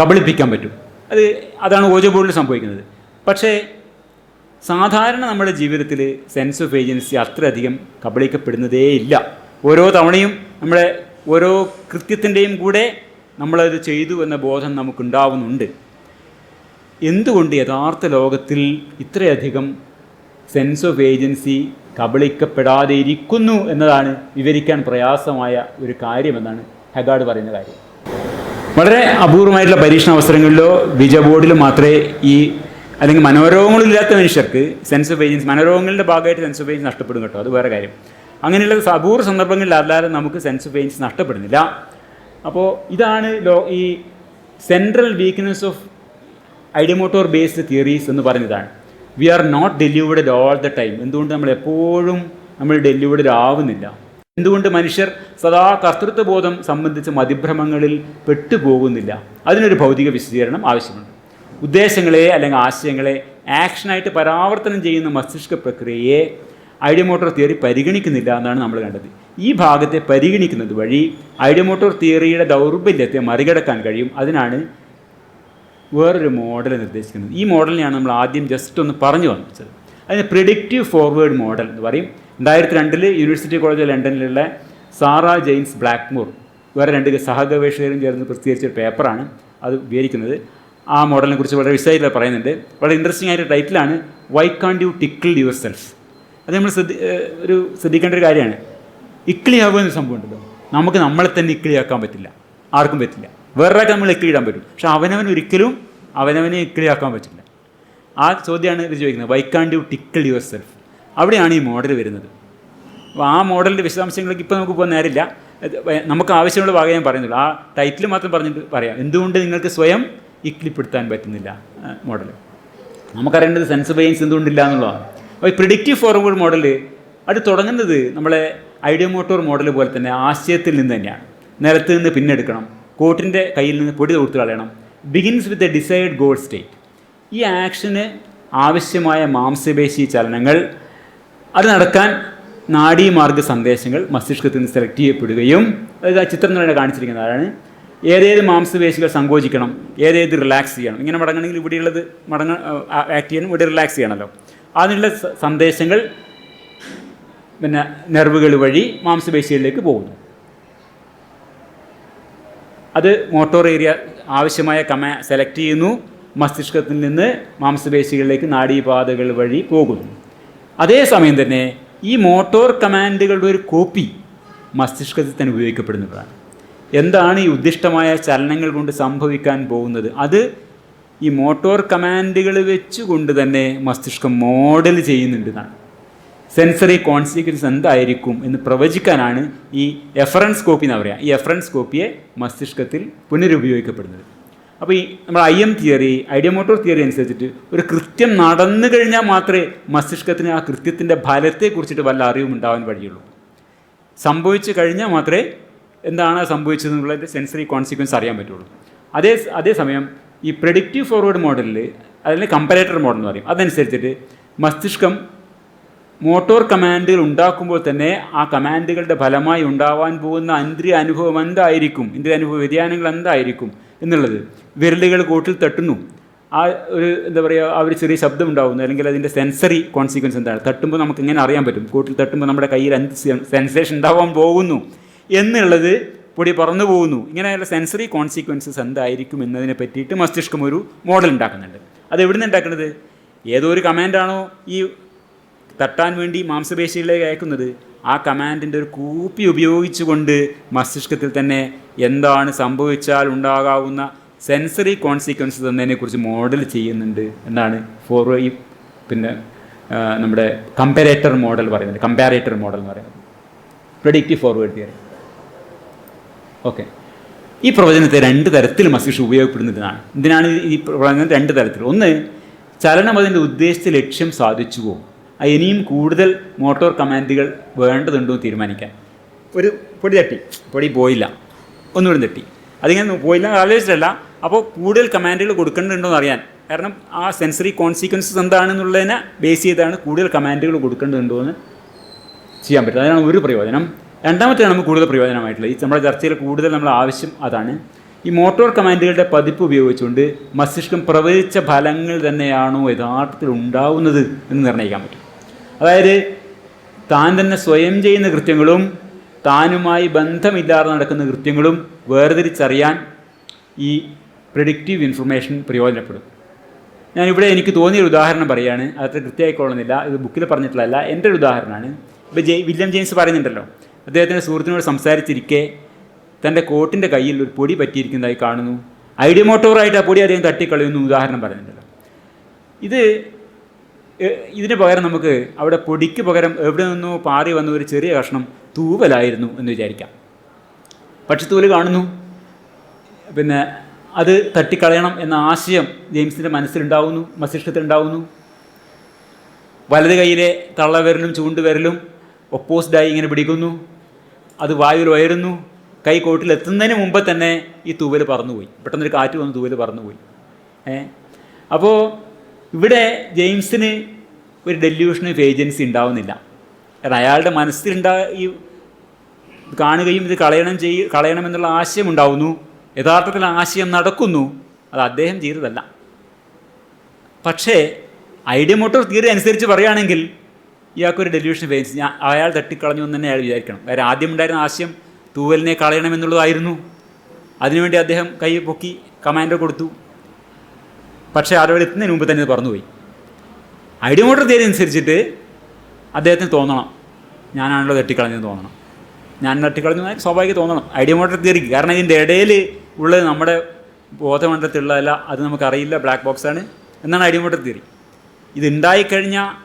കബളിപ്പിക്കാൻ പറ്റും. അത് അതാണ് ഓജോ ബോർഡിൽ സംഭവിക്കുന്നത്. പക്ഷേ സാധാരണ നമ്മുടെ ജീവിതത്തിൽ സെൻസ് ഓഫ് ഏജൻസി അത്രയധികം കബളിക്കപ്പെടുന്നതേ ഇല്ല ഓരോ തവണയും നമ്മുടെ ഓരോ കൃത്യത്തിന്റെയും കൂടെ നമ്മളത് ചെയ്തു എന്ന ബോധം നമുക്കുണ്ടാവുന്നുണ്ട്. എന്തുകൊണ്ട് യഥാർത്ഥ ലോകത്തിൽ ഇത്രയധികം സെൻസ് ഓഫ് ഏജൻസി കബളിക്കപ്പെടാതെ ഇരിക്കുന്നു എന്നതാണ് വിവരിക്കാൻ പ്രയാസമായ ഒരു കാര്യമെന്നാണ് ഹെഗാഡ് പറയുന്ന കാര്യം. വളരെ അപൂർവമായിട്ടുള്ള പരീക്ഷണ അവസരങ്ങളിലോ വിജ ബോർഡിലോ മാത്രമേ ഈ അല്ലെങ്കിൽ മനോരോഗങ്ങളില്ലാത്ത മനുഷ്യർക്ക് സെൻസ് ഓഫ് ഏജൻസി മനോരോഗങ്ങളുടെ ഭാഗമായിട്ട് സെൻസ് ഓഫ് ഏജൻസി നഷ്ടപ്പെടും കേട്ടോ. അത് വേറെ കാര്യം. അങ്ങനെയുള്ള അപൂർവ സന്ദർഭങ്ങളിൽ അല്ലാതെ നമുക്ക് സെൻസ് ഓഫ് പെയിൻസ് നഷ്ടപ്പെടുന്നില്ല. അപ്പോൾ ഇതാണ് ലോ ഈ central weakness of ideomotor based theories എന്ന് പറയുന്നതാണ്. We are not deluded all the time എന്തുകൊണ്ട് നമ്മൾ എപ്പോഴും നമ്മൾ ഡെലിവേർഡ് ആവുന്നില്ല? എന്തുകൊണ്ട് മനുഷ്യർ സദാ കർത്തൃത്വബോധം സംബന്ധിച്ച മതിഭ്രമങ്ങളിൽ പെട്ടുപോകുന്നില്ല അതിനൊരു ഭൗതിക വിശദീകരണം ആവശ്യമുണ്ട്. ഉദ്ദേശങ്ങളെ അല്ലെങ്കിൽ ആശയങ്ങളെ ആക്ഷനായിട്ട് പരാവർത്തനം ചെയ്യുന്ന മസ്തിഷ്ക പ്രക്രിയയെ ഐഡിയമോട്ടോർ തിയറി പരിഗണിക്കുന്നില്ല എന്നാണ് നമ്മൾ കണ്ടത് ഈ ഭാഗത്തെ പരിഗണിക്കുന്നത് വഴി ഐഡിയമോട്ടോർ തിയറിയുടെ ദൗർബല്യത്തെ മറികടക്കാൻ കഴിയും. അതിനാണ് വേറൊരു മോഡൽ നിർദ്ദേശിക്കുന്നത്. ഈ മോഡലിനെയാണ് നമ്മൾ ആദ്യം ജസ്റ്റ് ഒന്ന് പറഞ്ഞു വന്നിച്ചത് അതിന് പ്രിഡിക്റ്റീവ് ഫോർവേഡ് മോഡൽ എന്ന് പറയും. രണ്ടായിരത്തി രണ്ടിൽ യൂണിവേഴ്സിറ്റി കോളേജ് ലണ്ടനിലുള്ള സാറ ജെയിംസ് ബ്ലാക്ക്മൂർ വേറെ രണ്ട് സഹഗവേഷകരും ചേർന്ന് പ്രസിദ്ധീകരിച്ച ഒരു പേപ്പറാണ് അത് വിവരിക്കുന്നത് ആ മോഡലിനെ കുറിച്ച് വളരെ വിശദമായിട്ട് പറയുന്നുണ്ട്. വളരെ ഇൻട്രസ്റ്റിംഗ് ആയിട്ട് ടൈറ്റിലാണ് why can't you tickle yourself അത് നമ്മൾ ശ്രദ്ധി ഒരു ശ്രദ്ധിക്കേണ്ട ഒരു കാര്യമാണ്. ഇക്കിളിയാവുക എന്ന സംഭവം ഉണ്ടല്ലോ. നമുക്ക് നമ്മളെ തന്നെ ഇക്കിളിയാക്കാൻ പറ്റില്ല. ആർക്കും പറ്റില്ല. വേറൊരാൾക്ക് നമ്മൾ ഇക്കിളിയിടാൻ പറ്റും. പക്ഷെ അവനവൻ ഒരിക്കലും അവനവനെ ഇക്കിളിയാക്കാൻ പറ്റില്ല. ആ ചോദ്യമാണ് ഇത് ചോദിക്കുന്നത്. വൈ കാണ്ട് യു ടിക്കിൾ യുവർ സെൽഫ് അവിടെയാണ് ഈ മോഡൽ വരുന്നത്. അപ്പോൾ ആ മോഡലിന്റെ വിശദാംശങ്ങളിലേക്ക് ഇപ്പോൾ നമുക്ക് പോകാൻ നേരില്ല നമുക്ക് ആവശ്യമുള്ള ഭാഗം ഞാൻ പറയുന്നുള്ളൂ ആ ടൈറ്റിൽ മാത്രം പറഞ്ഞിട്ട് പറയാം. എന്തുകൊണ്ട് നിങ്ങൾക്ക് സ്വയം ഇക്ലിപ്പെടുത്താൻ പറ്റുന്നില്ല മോഡൽ നമുക്കറിയേണ്ടത് സെൻസ് ബെയിൻസ് എന്തുകൊണ്ടില്ല എന്നുള്ളതാണ്. അപ്പോൾ ഈ പ്രിഡിക്റ്റീവ് ഫോർവേഡ് മോഡൽ അത് തുടങ്ങുന്നത് നമ്മളെ ഐഡിയ മോട്ടോർ മോഡൽ പോലെ തന്നെ ആശയത്തിൽ നിന്ന് തന്നെയാണ്. നിലത്ത് നിന്ന് പിന്നെടുക്കണം. കോട്ടിന്റെ കയ്യിൽ നിന്ന് പൊടി തൊടുത്ത് കളയണം. Begins with a decide goal state ഈ ആക്ഷന് ആവശ്യമായ മാംസപേശി ചലനങ്ങൾ അത് നടക്കാൻ നാഡീമാർഗ സന്ദേശങ്ങൾ മസ്തിഷ്കത്തിൽ നിന്ന് സെലക്ട് ചെയ്യപ്പെടുകയും അതായത് ആ ചിത്രം തന്നെ കാണിച്ചിരിക്കുന്നതാണ് ഏതേത് മാംസപേശികൾ സങ്കോചിക്കണം ഏതേത് റിലാക്സ് ചെയ്യണം. ഇങ്ങനെ മടങ്ങണമെങ്കിൽ ഇവിടെയുള്ളത് മടങ്ങ ആക്ട് ചെയ്യണം ഇവിടെ റിലാക്സ് ചെയ്യണമല്ലോ. അതിനുള്ള സന്ദേശങ്ങൾ പിന്നെ നെർവുകൾ വഴി മാംസപേശികളിലേക്ക് പോകുന്നു. അത് മോട്ടോർ ഏരിയ ആവശ്യമായ കമ സെലക്ട് ചെയ്യുന്നു. മസ്തിഷ്കത്തിൽ നിന്ന് മാംസപേശികളിലേക്ക് നാഡീപാതകൾ വഴി പോകുന്നു. അതേസമയം തന്നെ ഈ മോട്ടോർ കമാൻഡുകളുടെ ഒരു കോപ്പി മസ്തിഷ്കത്തിൽ തന്നെ ഉപയോഗിക്കപ്പെടുന്നതാണ്. എന്താണ് ഈ ഉദ്ദിഷ്ടമായ ചലനങ്ങൾ കൊണ്ട് സംഭവിക്കാൻ പോകുന്നത്? അത് ഈ മോട്ടോർ കമാൻഡുകൾ വെച്ചുകൊണ്ട് തന്നെ മസ്തിഷ്കം മോഡൽ ചെയ്യുന്നുണ്ട് എന്നാണ് സെൻസറി കോൺസിക്വൻസ് എന്തായിരിക്കും എന്ന് പ്രവചിക്കാനാണ് ഈ എഫറൻസ് കോപ്പി എന്ന് പറയുക. ഈ എഫറൻസ് കോപ്പിയെ മസ്തിഷ്കത്തിൽ പുനരുപയോഗിക്കപ്പെടുന്നത്. അപ്പോൾ ഈ നമ്മൾ I M theory ideomotor theory അനുസരിച്ചിട്ട് ഒരു കൃത്യം നടന്നു കഴിഞ്ഞാൽ മാത്രമേ മസ്തിഷ്കത്തിന് ആ കൃത്യത്തിന്റെ ഫലത്തെക്കുറിച്ചിട്ട് വല്ല അറിവും ഉണ്ടാവാൻ വഴിയുള്ളൂ. സംഭവിച്ചു കഴിഞ്ഞാൽ മാത്രമേ എന്താണ് സംഭവിച്ചതെന്നുള്ളതിന്റെ സെൻസറി കോൺസിക്വൻസ് അറിയാൻ പറ്റുള്ളൂ. അതേ അതേസമയം ഈ പ്രഡിക്റ്റീവ് ഫോർവേഡ് മോഡലിൽ അതിൽ കമ്പറേറ്റർ മോഡൽ എന്ന് പറയും. അതനുസരിച്ചിട്ട് മസ്തിഷ്കം മോട്ടോർ കമാൻഡുകൾ ഉണ്ടാക്കുമ്പോൾ തന്നെ ആ കമാൻഡുകളുടെ ഫലമായി ഉണ്ടാവാൻ പോകുന്ന ഇന്ദ്രിയ അനുഭവം എന്തായിരിക്കും? ഇന്ദ്രിയ അനുഭവ വ്യതിയാനങ്ങൾ എന്തായിരിക്കും? എന്നുള്ളത് വിരലുകൾ കൂട്ടിൽ തട്ടുന്നു. ആ ഒരു എന്താ പറയുക ആ ഒരു ചെറിയ ശബ്ദം ഉണ്ടാകുന്നു അല്ലെങ്കിൽ അതിന്റെ സെൻസറി കോൺസിക്വൻസ് എന്താണ്? തട്ടുമ്പോൾ നമുക്ക് ഇങ്ങനെ അറിയാൻ പറ്റും? കൂട്ടിൽ തട്ടുമ്പോൾ നമ്മുടെ കയ്യിൽ എന്ത് സെൻസേഷൻ ഉണ്ടാവാൻ പോകുന്നു? എന്നുള്ളത് പൊടി പറന്നു പോകുന്നു. ഇങ്ങനെയുള്ള സെൻസറി കോൺസിക്വൻസസ് എന്തായിരിക്കും എന്നതിനെ പറ്റിയിട്ട് മസ്തിഷ്കം ഒരു മോഡൽ ഉണ്ടാക്കുന്നുണ്ട്. അത് എവിടെ നിന്ന് ഉണ്ടാക്കുന്നത്? ഏതോ ഒരു കമാൻഡാണോ ഈ തട്ടാൻ വേണ്ടി മാംസപേശികളിലേക്ക് അയക്കുന്നത്. ആ കമാൻഡിന്റെ ഒരു കൂപ്പി ഉപയോഗിച്ചുകൊണ്ട് മസ്തിഷ്കത്തിൽ തന്നെ എന്താണ് സംഭവിച്ചാൽ ഉണ്ടാകാവുന്ന സെൻസറി കോൺസിക്വൻസസ് എന്നതിനെക്കുറിച്ച് മോഡൽ ചെയ്യുന്നുണ്ട് എന്നാണ് ഫോർ ഈ പിന്നെ നമ്മുടെ കമ്പാരേറ്റർ മോഡൽ പറയുന്നത്. കമ്പാരേറ്റർ മോഡൽ എന്ന് പറയുന്നത്. Predictive forward theory okay. ഈ പ്രവചനത്തെ രണ്ട് തരത്തിൽ മസ്തിഷ്കം ഉപയോഗപ്പെടുന്നതാണ് ഇതിനാണ് ഈ പ്രവചനം രണ്ട് തരത്തിൽ. ഒന്ന് ചലനം അതിന്റെ ഉദ്ദേശിച്ച ലക്ഷ്യം സാധിച്ചുവോ? ഇനിയും കൂടുതൽ മോട്ടോർ കമാൻഡുകൾ വേണ്ടതുണ്ടോ തീരുമാനിക്കാൻ. ഒരു പൊടി തട്ടി. പൊടി പോയില്ല. ഒന്നുകൂടി തട്ടി. അതിങ്ങനെ പോയില്ല ആലോചിച്ചിട്ടല്ല. അപ്പോൾ കൂടുതൽ കമാൻഡുകൾ കൊടുക്കേണ്ടതുണ്ടോ എന്ന് അറിയാൻ. കാരണം ആ സെൻസറി കോൺസിക്വൻസസ് എന്താണെന്നുള്ളതിനെ ബേസ് ചെയ്താണ് കൂടുതൽ കമാൻഡുകൾ കൊടുക്കേണ്ടതുണ്ടോ എന്ന് ചെയ്യാൻ പറ്റും അതിനാണ് ഒരു പ്രയോജനം. രണ്ടാമത്തെയാണ് നമുക്ക് കൂടുതൽ പ്രയോജനമായിട്ടുള്ളത്. ഈ നമ്മുടെ ചർച്ചയിൽ കൂടുതൽ നമ്മൾ ആവശ്യം അതാണ്. ഈ മോട്ടോർ കമാൻഡുകളുടെ പതിപ്പ് ഉപയോഗിച്ചുകൊണ്ട് മസ്തിഷ്കം പ്രവചിച്ച ഫലങ്ങൾ തന്നെയാണോ യഥാർത്ഥത്തിൽ ഉണ്ടാവുന്നത് എന്ന് നിർണയിക്കാൻ പറ്റും. അതായത് താൻ തന്നെ സ്വയം ചെയ്യുന്ന കൃത്യങ്ങളും താനുമായി ബന്ധമില്ലാതെ നടക്കുന്ന കൃത്യങ്ങളും വേർതിരിച്ചറിയാൻ ഈ പ്രിഡിക്റ്റീവ് ഇൻഫർമേഷൻ പ്രയോജനപ്പെടും. ഞാനിവിടെ എനിക്ക് തോന്നിയൊരു ഉദാഹരണം പറയുകയാണ് അത്ര കൃത്യമായിക്കൊള്ളുന്നില്ല. ഇത് ബുക്കിൽ പറഞ്ഞിട്ടുള്ളതല്ല. എന്റെ ഒരു ഉദാഹരണമാണ്. ഇപ്പോൾ ജെ വില്യം ജെയിംസ് പറയുന്നുണ്ടല്ലോ. അദ്ദേഹത്തിന്റെ സുഹൃത്തിനോട് സംസാരിച്ചിരിക്കെ തന്റെ കോട്ടിന്റെ കയ്യിൽ ഒരു പൊടി പറ്റിയിരിക്കുന്നതായി കാണുന്നു. ഐഡിയ മോട്ടോറായിട്ട് ആ പൊടി അദ്ദേഹം തട്ടിക്കളയുന്നു ഉദാഹരണം പറയുന്നുണ്ടല്ലോ. ഇത് ഇതിന് പകരം നമുക്ക് അവിടെ പൊടിക്ക് പകരം എവിടെ നിന്നോ പാറി വന്ന ഒരു ചെറിയ കഷ്ണം തൂവലായിരുന്നു എന്ന് വിചാരിക്കാം. പക്ഷിത്തൂവൽ കാണുന്നു. പിന്നെ അത് തട്ടിക്കളയണം എന്ന ആശയം ജെയിംസിന്റെ മനസ്സിലുണ്ടാവുന്നു മസ്തിഷ്കത്തിലുണ്ടാവുന്നു. വലത് കൈയിലെ തള്ളവിരലും ചൂണ്ടുവിരലും ഒപ്പോസ്ഡായി ഇങ്ങനെ പിടിക്കുന്നു. അത് വായുവിൽ ഉയരുന്നു. കൈ കോട്ടിലെത്തുന്നതിന് മുമ്പ് തന്നെ ഈ തൂവൽ പറന്നുപോയി. പെട്ടെന്നൊരു കാറ്റ് വന്ന് തൂവൽ പറന്നുപോയി. ഏ? അപ്പോൾ ഇവിടെ ജെയിംസിന് ഒരു ഡെല്യൂഷൻ ഓഫ് ഏജൻസി ഉണ്ടാവുന്നില്ല. കാരണം അയാളുടെ മനസ്സിലുണ്ടാ ഈ കാണുകയും ഇത് കളയണം ചെയ്യ കളയണമെന്നുള്ള ആശയം ഉണ്ടാവുന്നു. യഥാർത്ഥത്തിൽ ആശയം നടക്കുന്നു. അത് അദ്ദേഹം ചെയ്തതല്ല. പക്ഷേ ഐഡിയ മോട്ടോർ തിയറി അനുസരിച്ച് പറയുകയാണെങ്കിൽ ഇയാൾക്കൊരു ഡെലിവിഷൻ വേൻസ് ഞാൻ അയാൾ തട്ടിക്കളഞ്ഞു എന്ന് തന്നെ അയാൾ വിചാരിക്കണം. കാര്യം ആദ്യം ഉണ്ടായിരുന്ന ആശയം തൂവലിനെ കളയണമെന്നുള്ളതായിരുന്നു അതിനുവേണ്ടി അദ്ദേഹം കൈ പൊക്കി കമാൻഡർ കൊടുത്തു. പക്ഷേ അവിടെ എത്തുന്നതിന് മുമ്പ് തന്നെ ഇത് പറന്നുപോയി ഐഡിയ മോട്ടർ തിയറി അനുസരിച്ചിട്ട് അദ്ദേഹത്തിന് തോന്നണം. ഞാനാണല്ലോ തട്ടിക്കളഞ്ഞെന്ന് തോന്നണം. ഞാൻ തട്ടിക്കളഞ്ഞു സ്വാഭാവികം തോന്നണം. ഐഡിയ മോട്ടർ തിയറിക്ക് കാരണം ഇതിന്റെ ഇടയിൽ ഉള്ളത് നമ്മുടെ ബോധമണ്ഡലത്തിലുള്ളതല്ല അത് നമുക്കറിയില്ല ബ്ലാക്ക് ബോക്സാണ് എന്നാണ് ഐഡിയ മോട്ടർ തിയറി ഇത് ഉണ്ടായിക്കഴിഞ്ഞാൽ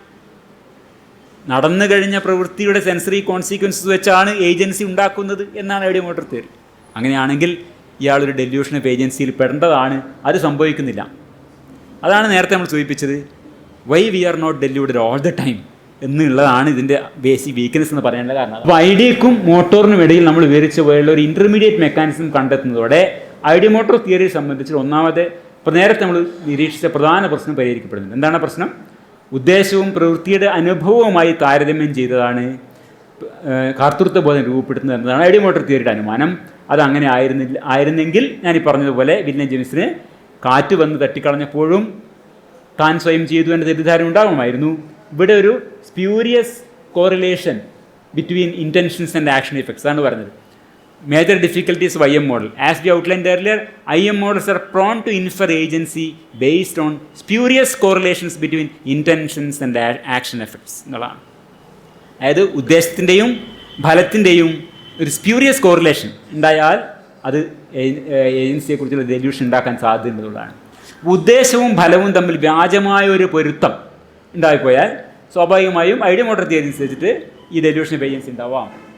നടന്നു കഴിഞ്ഞ പ്രവൃത്തിയുടെ സെൻസറി കോൺസിക്വൻസസ് വെച്ചാണ് ഏജൻസി ഉണ്ടാക്കുന്നത് എന്നാണ് എവിടെ മോട്ടർ തിയറി അങ്ങനെയാണെങ്കിൽ ഇയാളൊരു ഡെല്യൂഷൻ ഓഫ് ഏജൻസിയിൽ പെടേണ്ടതാണ്. അത് സംഭവിക്കുന്നില്ല. അതാണ് നേരത്തെ നമ്മൾ സൂചിപ്പിച്ചത്. Why we are not deluded all the time എന്നുള്ളതാണ് ഇതിന്റെ ബേസിക് വീക്ക്നെസ് എന്ന് പറയാനുള്ള കാരണം. അപ്പോൾ ഐഡിയക്കും മോട്ടോറിനും ഇടയിൽ നമ്മൾ വിവരിച്ച പോലുള്ള ഒരു ഇന്റർമീഡിയറ്റ് മെക്കാനിസം കണ്ടെത്തുന്നതോടെ ഐഡിയ മോട്ടോർ തിയറിയെ സംബന്ധിച്ച് ഒന്നാമത്തെ ഇപ്പോൾ നേരത്തെ നമ്മൾ നിരീക്ഷിച്ച പ്രധാന പ്രശ്നം പരിഹരിക്കപ്പെടുന്നുണ്ട്. എന്താണ് പ്രശ്നം? ഉദ്ദേശവും പ്രവൃത്തിയുടെ അനുഭവവുമായി താരതമ്യം ചെയ്തതാണ് ഏഹ് കർത്തൃത്വ ബോധം രൂപപ്പെടുത്തുന്നത് എന്നതാണ് ഐഡിയ മോട്ടോർ തിയറിയുടെ അനുമാനം. അത് അങ്ങനെ ആയിരുന്നില്ല ആയിരുന്നെങ്കിൽ ഞാൻ ഈ പറഞ്ഞതുപോലെ വില്യം ജെയിംസിന് കാറ്റ് വന്ന് തട്ടിക്കളഞ്ഞപ്പോഴും താൻ സ്വയം ചെയ്തു എന്ന തെറ്റിദ്ധാരണ ഉണ്ടാകുമായിരുന്നു. ഇവിടെ ഒരു spurious correlation between intentions and action effects ആണ് പറഞ്ഞത്. Major difficulties of IM model. As we outlined earlier, IM models are prone to infer agency based on spurious correlations between intentions and action effects. എന്നുള്ളതാണ്. അതായത് ഉദ്ദേശത്തിന്റെയും ഫലത്തിന്റെയും ഒരു സ്പ്യൂരിയസ് കോറിലേഷൻ ഉണ്ടായാൽ അത് ഏജൻസിയെക്കുറിച്ചുള്ള ഡെല്യൂഷൻ ഉണ്ടാക്കാൻ സാധ്യതയുള്ളതാണ് ഉദ്ദേശവും ഫലവും തമ്മിൽ വ്യാജമായ ഒരു പൊരുത്തം ഉണ്ടായിപ്പോയാൽ സ്വാഭാവികമായും ഐഡിയ മോട്ടർ തിയറി അനുസരിച്ചിട്ട് ഈ ഡെല്യൂഷൻ ഏജൻസി ഉണ്ടാവാം.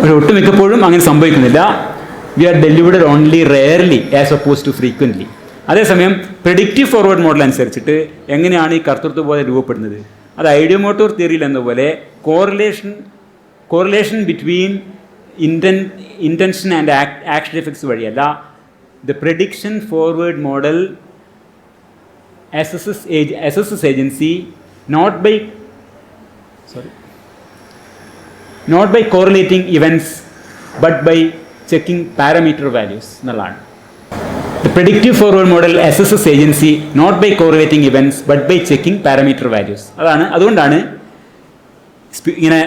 പക്ഷെ ഒട്ടുമിക്കപ്പോഴും അങ്ങനെ സംഭവിക്കുന്നില്ല. We are delivered only rarely as opposed to frequently അതേസമയം പ്രിഡിക്റ്റീവ് ഫോർവേഡ് മോഡൽ അനുസരിച്ചിട്ട് എങ്ങനെയാണ് ഈ കർത്തൃത്വ ബോധം രൂപപ്പെടുന്നത്? അത് ഐഡിയോമോട്ടോർ തിയറിയിൽ എന്ന പോലെ കോറിലേഷൻ കോറിലേഷൻ ബിറ്റ്വീൻ ഇന്റൻ ഇന്റൻഷൻ ആൻഡ് ആക്ഷൻ എഫക്ട്സ് വഴിയല്ല the prediction forward model S S S S S S agency not by sorry not by correlating events but by checking parameter values എന്നുള്ളതാണ് The predictive forward model assesses agency not by correlating events but by checking parameter values. അതാണ് അതുകൊണ്ടാണ് ഇങ്ങനെ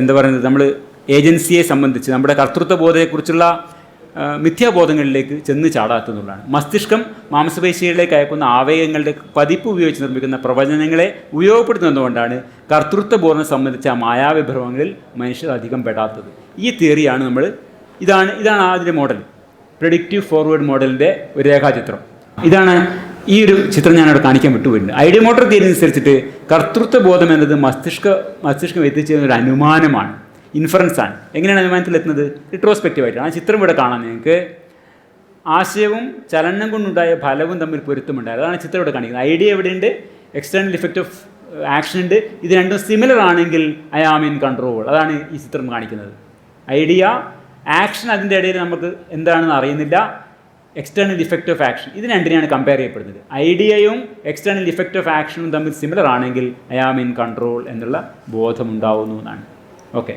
എന്താ പറയുന്നത് നമ്മൾ ഏജൻസിയെ സംബന്ധിച്ച് നമ്മുടെ കർത്തൃത്വ ബോധത്തെക്കുറിച്ചുള്ള ആ, മിഥ്യാബോധങ്ങളിലേക്ക് ചെന്ന് ചാടാത്തതുകൊണ്ടാണ് മസ്തിഷ്കം മാംസപേശികളിലേക്ക് അയക്കുന്ന ആവേഗങ്ങളുടെ പതിപ്പ് ഉപയോഗിച്ച് നിർമ്മിക്കുന്ന പ്രവചനങ്ങളെ ഉപയോഗപ്പെടുത്തുന്നതുകൊണ്ടാണ് കർത്തൃത്വ ബോധം സംബന്ധിച്ച മായാവിഭ്രമങ്ങളിൽ മനുഷ്യർ അധികം പെടാത്തത്. ഈ തിയറിയാണ് നമ്മൾ ഇതാണ് ഇതാണ് അതിന്റെ മോഡൽ പ്രഡിക്റ്റീവ് ഫോർവേഡ് മോഡലിന്റെ ഒരു രേഖാചിത്രം. ഇതാണ് ഈ ഒരു ചിത്രം ഞാനവിടെ കാണിക്കാൻ വിട്ടുപോയിട്ടുണ്ട് ഐഡിയ മോട്ടർ തിയറി അനുസരിച്ചിട്ട് കർത്തൃത്വ ബോധം എന്നത് മസ്തിഷ്ക മസ്തിഷ്കം എത്തിച്ചേരുന്ന ഒരു അനുമാനമാണ്. ഇൻഫറൻസ് ആണ്. എങ്ങനെയാണ് അനുമാനത്തിൽ എത്തുന്നത്? റിട്രോസ്പെക്റ്റീവ് ആയിട്ടാണ് ആ ചിത്രം ഇവിടെ കാണാം നിങ്ങൾക്ക്. ആശയവും ചലനം കൊണ്ടുണ്ടായ ഫലവും തമ്മിൽ പൊരുത്തമുണ്ടായത് അതാണ് ചിത്രം ഇവിടെ കാണിക്കുന്നത്. ഐഡിയ എവിടെയുണ്ട്? എക്സ്റ്റേണൽ ഇഫക്റ്റ് ഓഫ് ആക്ഷൻ ഉണ്ട്. ഇത് രണ്ടും സിമിലർ ആണെങ്കിൽ ഐ ആം ഇൻ കൺട്രോൾ അതാണ് ഈ ചിത്രം കാണിക്കുന്നത്. ഐഡിയ ആക്ഷൻ അതിന്റെ ഇടയിൽ നമുക്ക് എന്താണെന്ന് അറിയുന്നില്ല. എക്സ്റ്റേണൽ ഇഫക്റ്റ് ഓഫ് ആക്ഷൻ ഇത് രണ്ടിനെയാണ് കമ്പയർ ചെയ്യപ്പെടുന്നത്. ഐഡിയയും എക്സ്റ്റേണൽ ഇഫക്റ്റ് ഓഫ് ആക്ഷനും തമ്മിൽ സിമിലർ ആണെങ്കിൽ ഐ ആം ഇൻ കൺട്രോൾ എന്നുള്ള ബോധമുണ്ടാവുന്നു എന്നാണ്. ഓക്കെ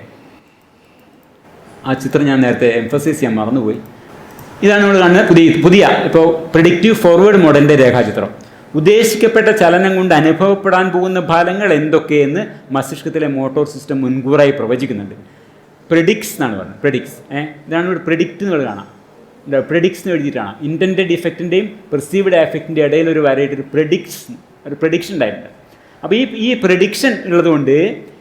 ആ ചിത്രം ഞാൻ നേരത്തെ എംഫസൈസ് ചെയ്യാൻ മറന്നുപോയി. ഇതാണ് നമ്മൾ കാണുന്നത് പുതിയ പുതിയ ഇപ്പോൾ പ്രിഡിക്റ്റീവ് ഫോർവേഡ് മോഡലിന്റെ രേഖാചിത്രം. ഉദ്ദേശിക്കപ്പെട്ട ചലനം കൊണ്ട് അനുഭവപ്പെടാൻ പോകുന്ന ഫലങ്ങൾ എന്തൊക്കെയെന്ന് മസ്തിഷ്കത്തിലെ മോട്ടോർ സിസ്റ്റം മുൻകൂറായി പ്രവചിക്കുന്നുണ്ട്. പ്രിഡിക്സ് എന്നാണ് പറയുന്നത് പ്രിഡിക്സ് ഏഹ് ഇതാണ് ഇവിടെ പ്രിഡിക്റ്റ് എന്നുള്ളത് കാണാം. പ്രിഡിക്സ് എന്ന് എഴുതിയിട്ടാണ്. ഇന്റന്റഡ് ഇഫക്റ്റിന്റെയും പെർസീവ്ഡ് എഫക്റ്റിന്റെ ഇടയിൽ ഒരു വരായിട്ട് ഒരു പ്രിഡിക്സ് ഒരു പ്രിഡിക്ഷൻ ഉണ്ടായിട്ടുണ്ട്. അപ്പോൾ ഈ ഈ പ്രിഡിക്ഷൻ ഉള്ളതുകൊണ്ട്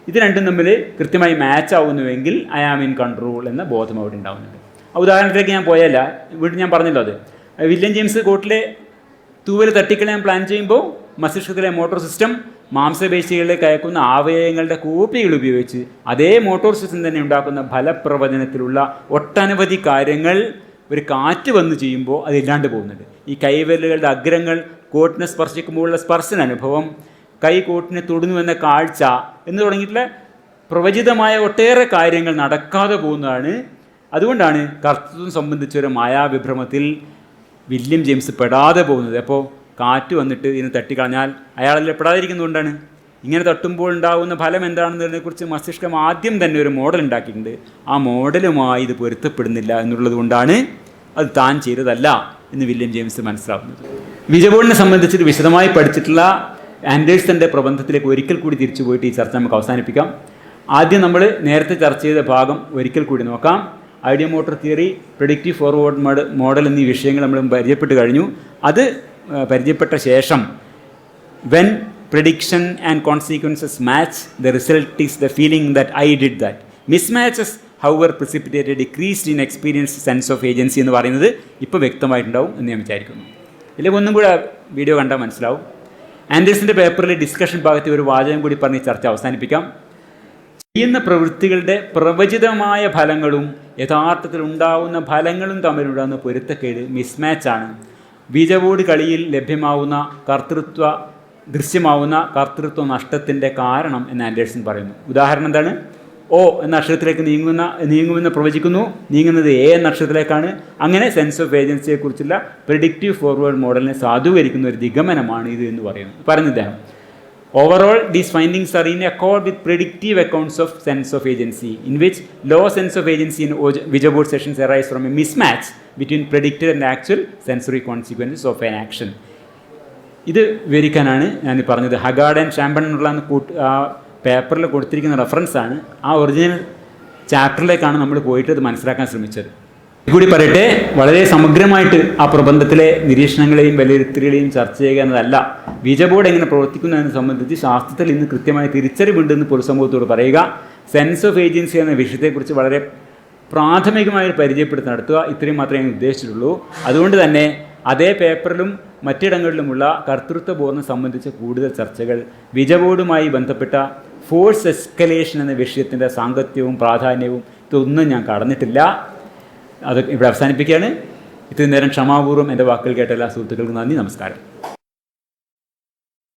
ഇത് രണ്ടും തമ്മിൽ കൃത്യമായി മാച്ച് ആവുന്നുവെങ്കിൽ ഐ ആം ഇൻ കൺട്രോൾ എന്ന ബോധം അവിടെ ഉണ്ടാവുന്നുണ്ട്. ഉദാഹരണത്തിലേക്ക് ഞാൻ പോയല്ല വീണ്ടും ഞാൻ പറഞ്ഞല്ലോ അത്. വില്യം ജെയിംസ് കോട്ടിലെ തൂവൽ തട്ടിക്കളയാൻ പ്ലാൻ ചെയ്യുമ്പോൾ മസ്തിഷ്കത്തിലെ മോട്ടോർ സിസ്റ്റം മാംസപേശികളിൽ കയക്കുന്ന ആവയവങ്ങളുടെ കോപ്പികൾ ഉപയോഗിച്ച് അതേ മോട്ടോർ സിസ്റ്റം തന്നെ ഉണ്ടാക്കുന്ന ഫലപ്രവചനത്തിലുള്ള ഒട്ടനവധി കാര്യങ്ങൾ ഒരു കാറ്റ് വന്ന് ചെയ്യുമ്പോൾ അത് ഇല്ലാണ്ട് പോകുന്നുണ്ട്. ഈ കൈവിരലുകളുടെ അഗ്രങ്ങൾ കോട്ടിനെ സ്പർശിക്കുമ്പോഴുള്ള സ്പർശന അനുഭവം കൈ തൊടുന്നുവെന്ന കാഴ്ച എന്ന് തുടങ്ങിയിട്ടുള്ള പ്രവചിതമായ ഒട്ടേറെ കാര്യങ്ങൾ നടക്കാതെ പോകുന്നതാണ്. അതുകൊണ്ടാണ് കർത്തൃത്വം സംബന്ധിച്ച ഒരു മായാവിഭ്രമത്തിൽ വില്യം ജെയിംസ് പെടാതെ പോകുന്നത്. അപ്പോൾ കാറ്റ് വന്നിട്ട് ഇതിനെ തട്ടിക്കളഞ്ഞാൽ അയാളെല്ലാം പെടാതിരിക്കുന്നതുകൊണ്ടാണ് ഇങ്ങനെ തട്ടുമ്പോൾ ഉണ്ടാകുന്ന ഫലം എന്താണെന്നതിനെക്കുറിച്ച് മസ്തിഷ്കം ആദ്യം തന്നെ ഒരു മോഡൽ ഉണ്ടാക്കിയിട്ടുണ്ട്. ആ മോഡലുമായി ഇത് പൊരുത്തപ്പെടുന്നില്ല എന്നുള്ളത് കൊണ്ടാണ് അത് താൻ ചെയ്തതല്ല എന്ന് വില്യം ജെയിംസ് മനസ്സിലാവുന്നത് വിജബോളിനെ സംബന്ധിച്ചിട്ട് വിശദമായി പഠിച്ചിട്ടുള്ള ആൻഡേഴ്സന്റെ പ്രബന്ധത്തിലേക്ക് ഒരിക്കൽ കൂടി തിരിച്ചു പോയിട്ട് ഈ ചർച്ച നമുക്ക് അവസാനിപ്പിക്കാം. ആദ്യം നമ്മൾ നേരത്തെ ചർച്ച ചെയ്ത ഭാഗം ഒരിക്കൽ കൂടി നോക്കാം. Ideomotor theory predictive forward mode model എന്നീ വിഷയങ്ങൾ നമ്മൾ പരിചയപ്പെട്ട് കഴിഞ്ഞു. അത് പരിചയപ്പെട്ട ശേഷം when prediction and consequences match, the result is the feeling that I did that. Mismatches, however, were precipitated decreased in experience sense of agency എന്ന് പറയുന്നത് ഇപ്പോൾ വ്യക്തമായിട്ടുണ്ടാവും എന്ന് ഞാൻ വിചാരിക്കുന്നു. ഇല്ലെങ്കിൽ ഒന്നും കൂടെ വീഡിയോ കണ്ടാൽ മനസ്സിലാവും. ആൻഡേഴ്സിന്റെ പേപ്പറിലെ ഡിസ്കഷൻ ഭാഗത്ത് ഒരു വാചകം കൂടി പറഞ്ഞ് ചർച്ച അവസാനിപ്പിക്കാം. ചെയ്യുന്ന പ്രവൃത്തികളുടെ പ്രവചിതമായ ഫലങ്ങളും യഥാർത്ഥത്തിൽ ഉണ്ടാവുന്ന ഫലങ്ങളും തമ്മിലുണ്ടാകുന്ന പൊരുത്തക്കേട് മിസ്മാച്ചാണ് ബീജബോർഡ് കളിയിൽ ലഭ്യമാവുന്ന കർത്തൃത്വ ദൃശ്യമാവുന്ന കർത്തൃത്വ നഷ്ടത്തിന്റെ കാരണം എന്ന് ആൻഡേഴ്സൺ പറയുന്നു. ഉദാഹരണം എന്താണ്? ഓ എന്ന അക്ഷരത്തിലേക്ക് നീങ്ങുന്ന നീങ്ങുമെന്ന് പ്രവചിക്കുന്നു. നീങ്ങുന്നത് എ എന്ന അക്ഷരത്തിലേക്കാണ്. അങ്ങനെ സെൻസ് ഓഫ് ഏജൻസിയെക്കുറിച്ചുള്ള പ്രിഡിക്റ്റീവ് ഫോർവേഡ് മോഡലിനെ സാധൂകരിക്കുന്ന ഒരു നിഗമനമാണ് ഇത് എന്ന് പറയുന്നത് പറഞ്ഞു ഇദ്ദേഹം? Overall these findings are in accord with predictive accounts of sense of agency in which low sense of agency in which board sessions arise from a mismatch between predicted and actual sensory consequences of an action ഇത് വിവരിക്കാനാണ് ഞാൻ പറഞ്ഞത്. ഹഗാർഡ് ആൻഡ് ഷാമ്പൺ എന്നുള്ള കൂട്ട് പേപ്പറിൽ കൊടുത്തിരിക്കുന്ന റെഫറൻസാണ് ആ ഒറിജിനൽ ചാപ്റ്ററിലേക്കാണ് നമ്മൾ പോയിട്ട് അത് മനസ്സിലാക്കാൻ ശ്രമിച്ചത്. കൂടി പറയട്ടെ വളരെ സമഗ്രമായിട്ട് ആ പ്രബന്ധത്തിലെ നിരീക്ഷണങ്ങളെയും വിലയിരുത്തലുകളെയും ചർച്ച ചെയ്യുക എന്നതല്ല ബീജബോർഡ് എങ്ങനെ പ്രവർത്തിക്കുന്നു എന്നതിനെ സംബന്ധിച്ച് ശാസ്ത്രത്തിൽ ഇന്ന് കൃത്യമായ തിരിച്ചറിവുണ്ടെന്ന് പൊതുസമൂഹത്തോട് പറയുക സെൻസ് ഓഫ് ഏജൻസി എന്ന വിഷയത്തെക്കുറിച്ച് വളരെ പ്രാഥമികമായി ഒരു നടത്തുക ഇത്രയും മാത്രമേ ഞാൻ ഉദ്ദേശിച്ചിട്ടുള്ളൂ. അതുകൊണ്ട് തന്നെ അതേ പേപ്പറിലും മറ്റിടങ്ങളിലുമുള്ള കർത്തൃത്വ ബോധം സംബന്ധിച്ച കൂടുതൽ ചർച്ചകൾ ബീജബോർഡുമായി ബന്ധപ്പെട്ട ഫോഴ്സ് എസ്കലേഷൻ എന്ന വിഷയത്തിന്റെ സാങ്കത്യവും പ്രാധാന്യവും ഇതൊന്നും ഞാൻ കടന്നിട്ടില്ല. അത് ഇവിടെ അവസാനിപ്പിക്കുകയാണ്. ഇത്രയും നേരം ക്ഷമാപൂർവം എന്റെ വാക്കുകൾ കേട്ട എല്ലാ സുഹൃത്തുക്കൾക്കും നന്ദി നമസ്കാരം.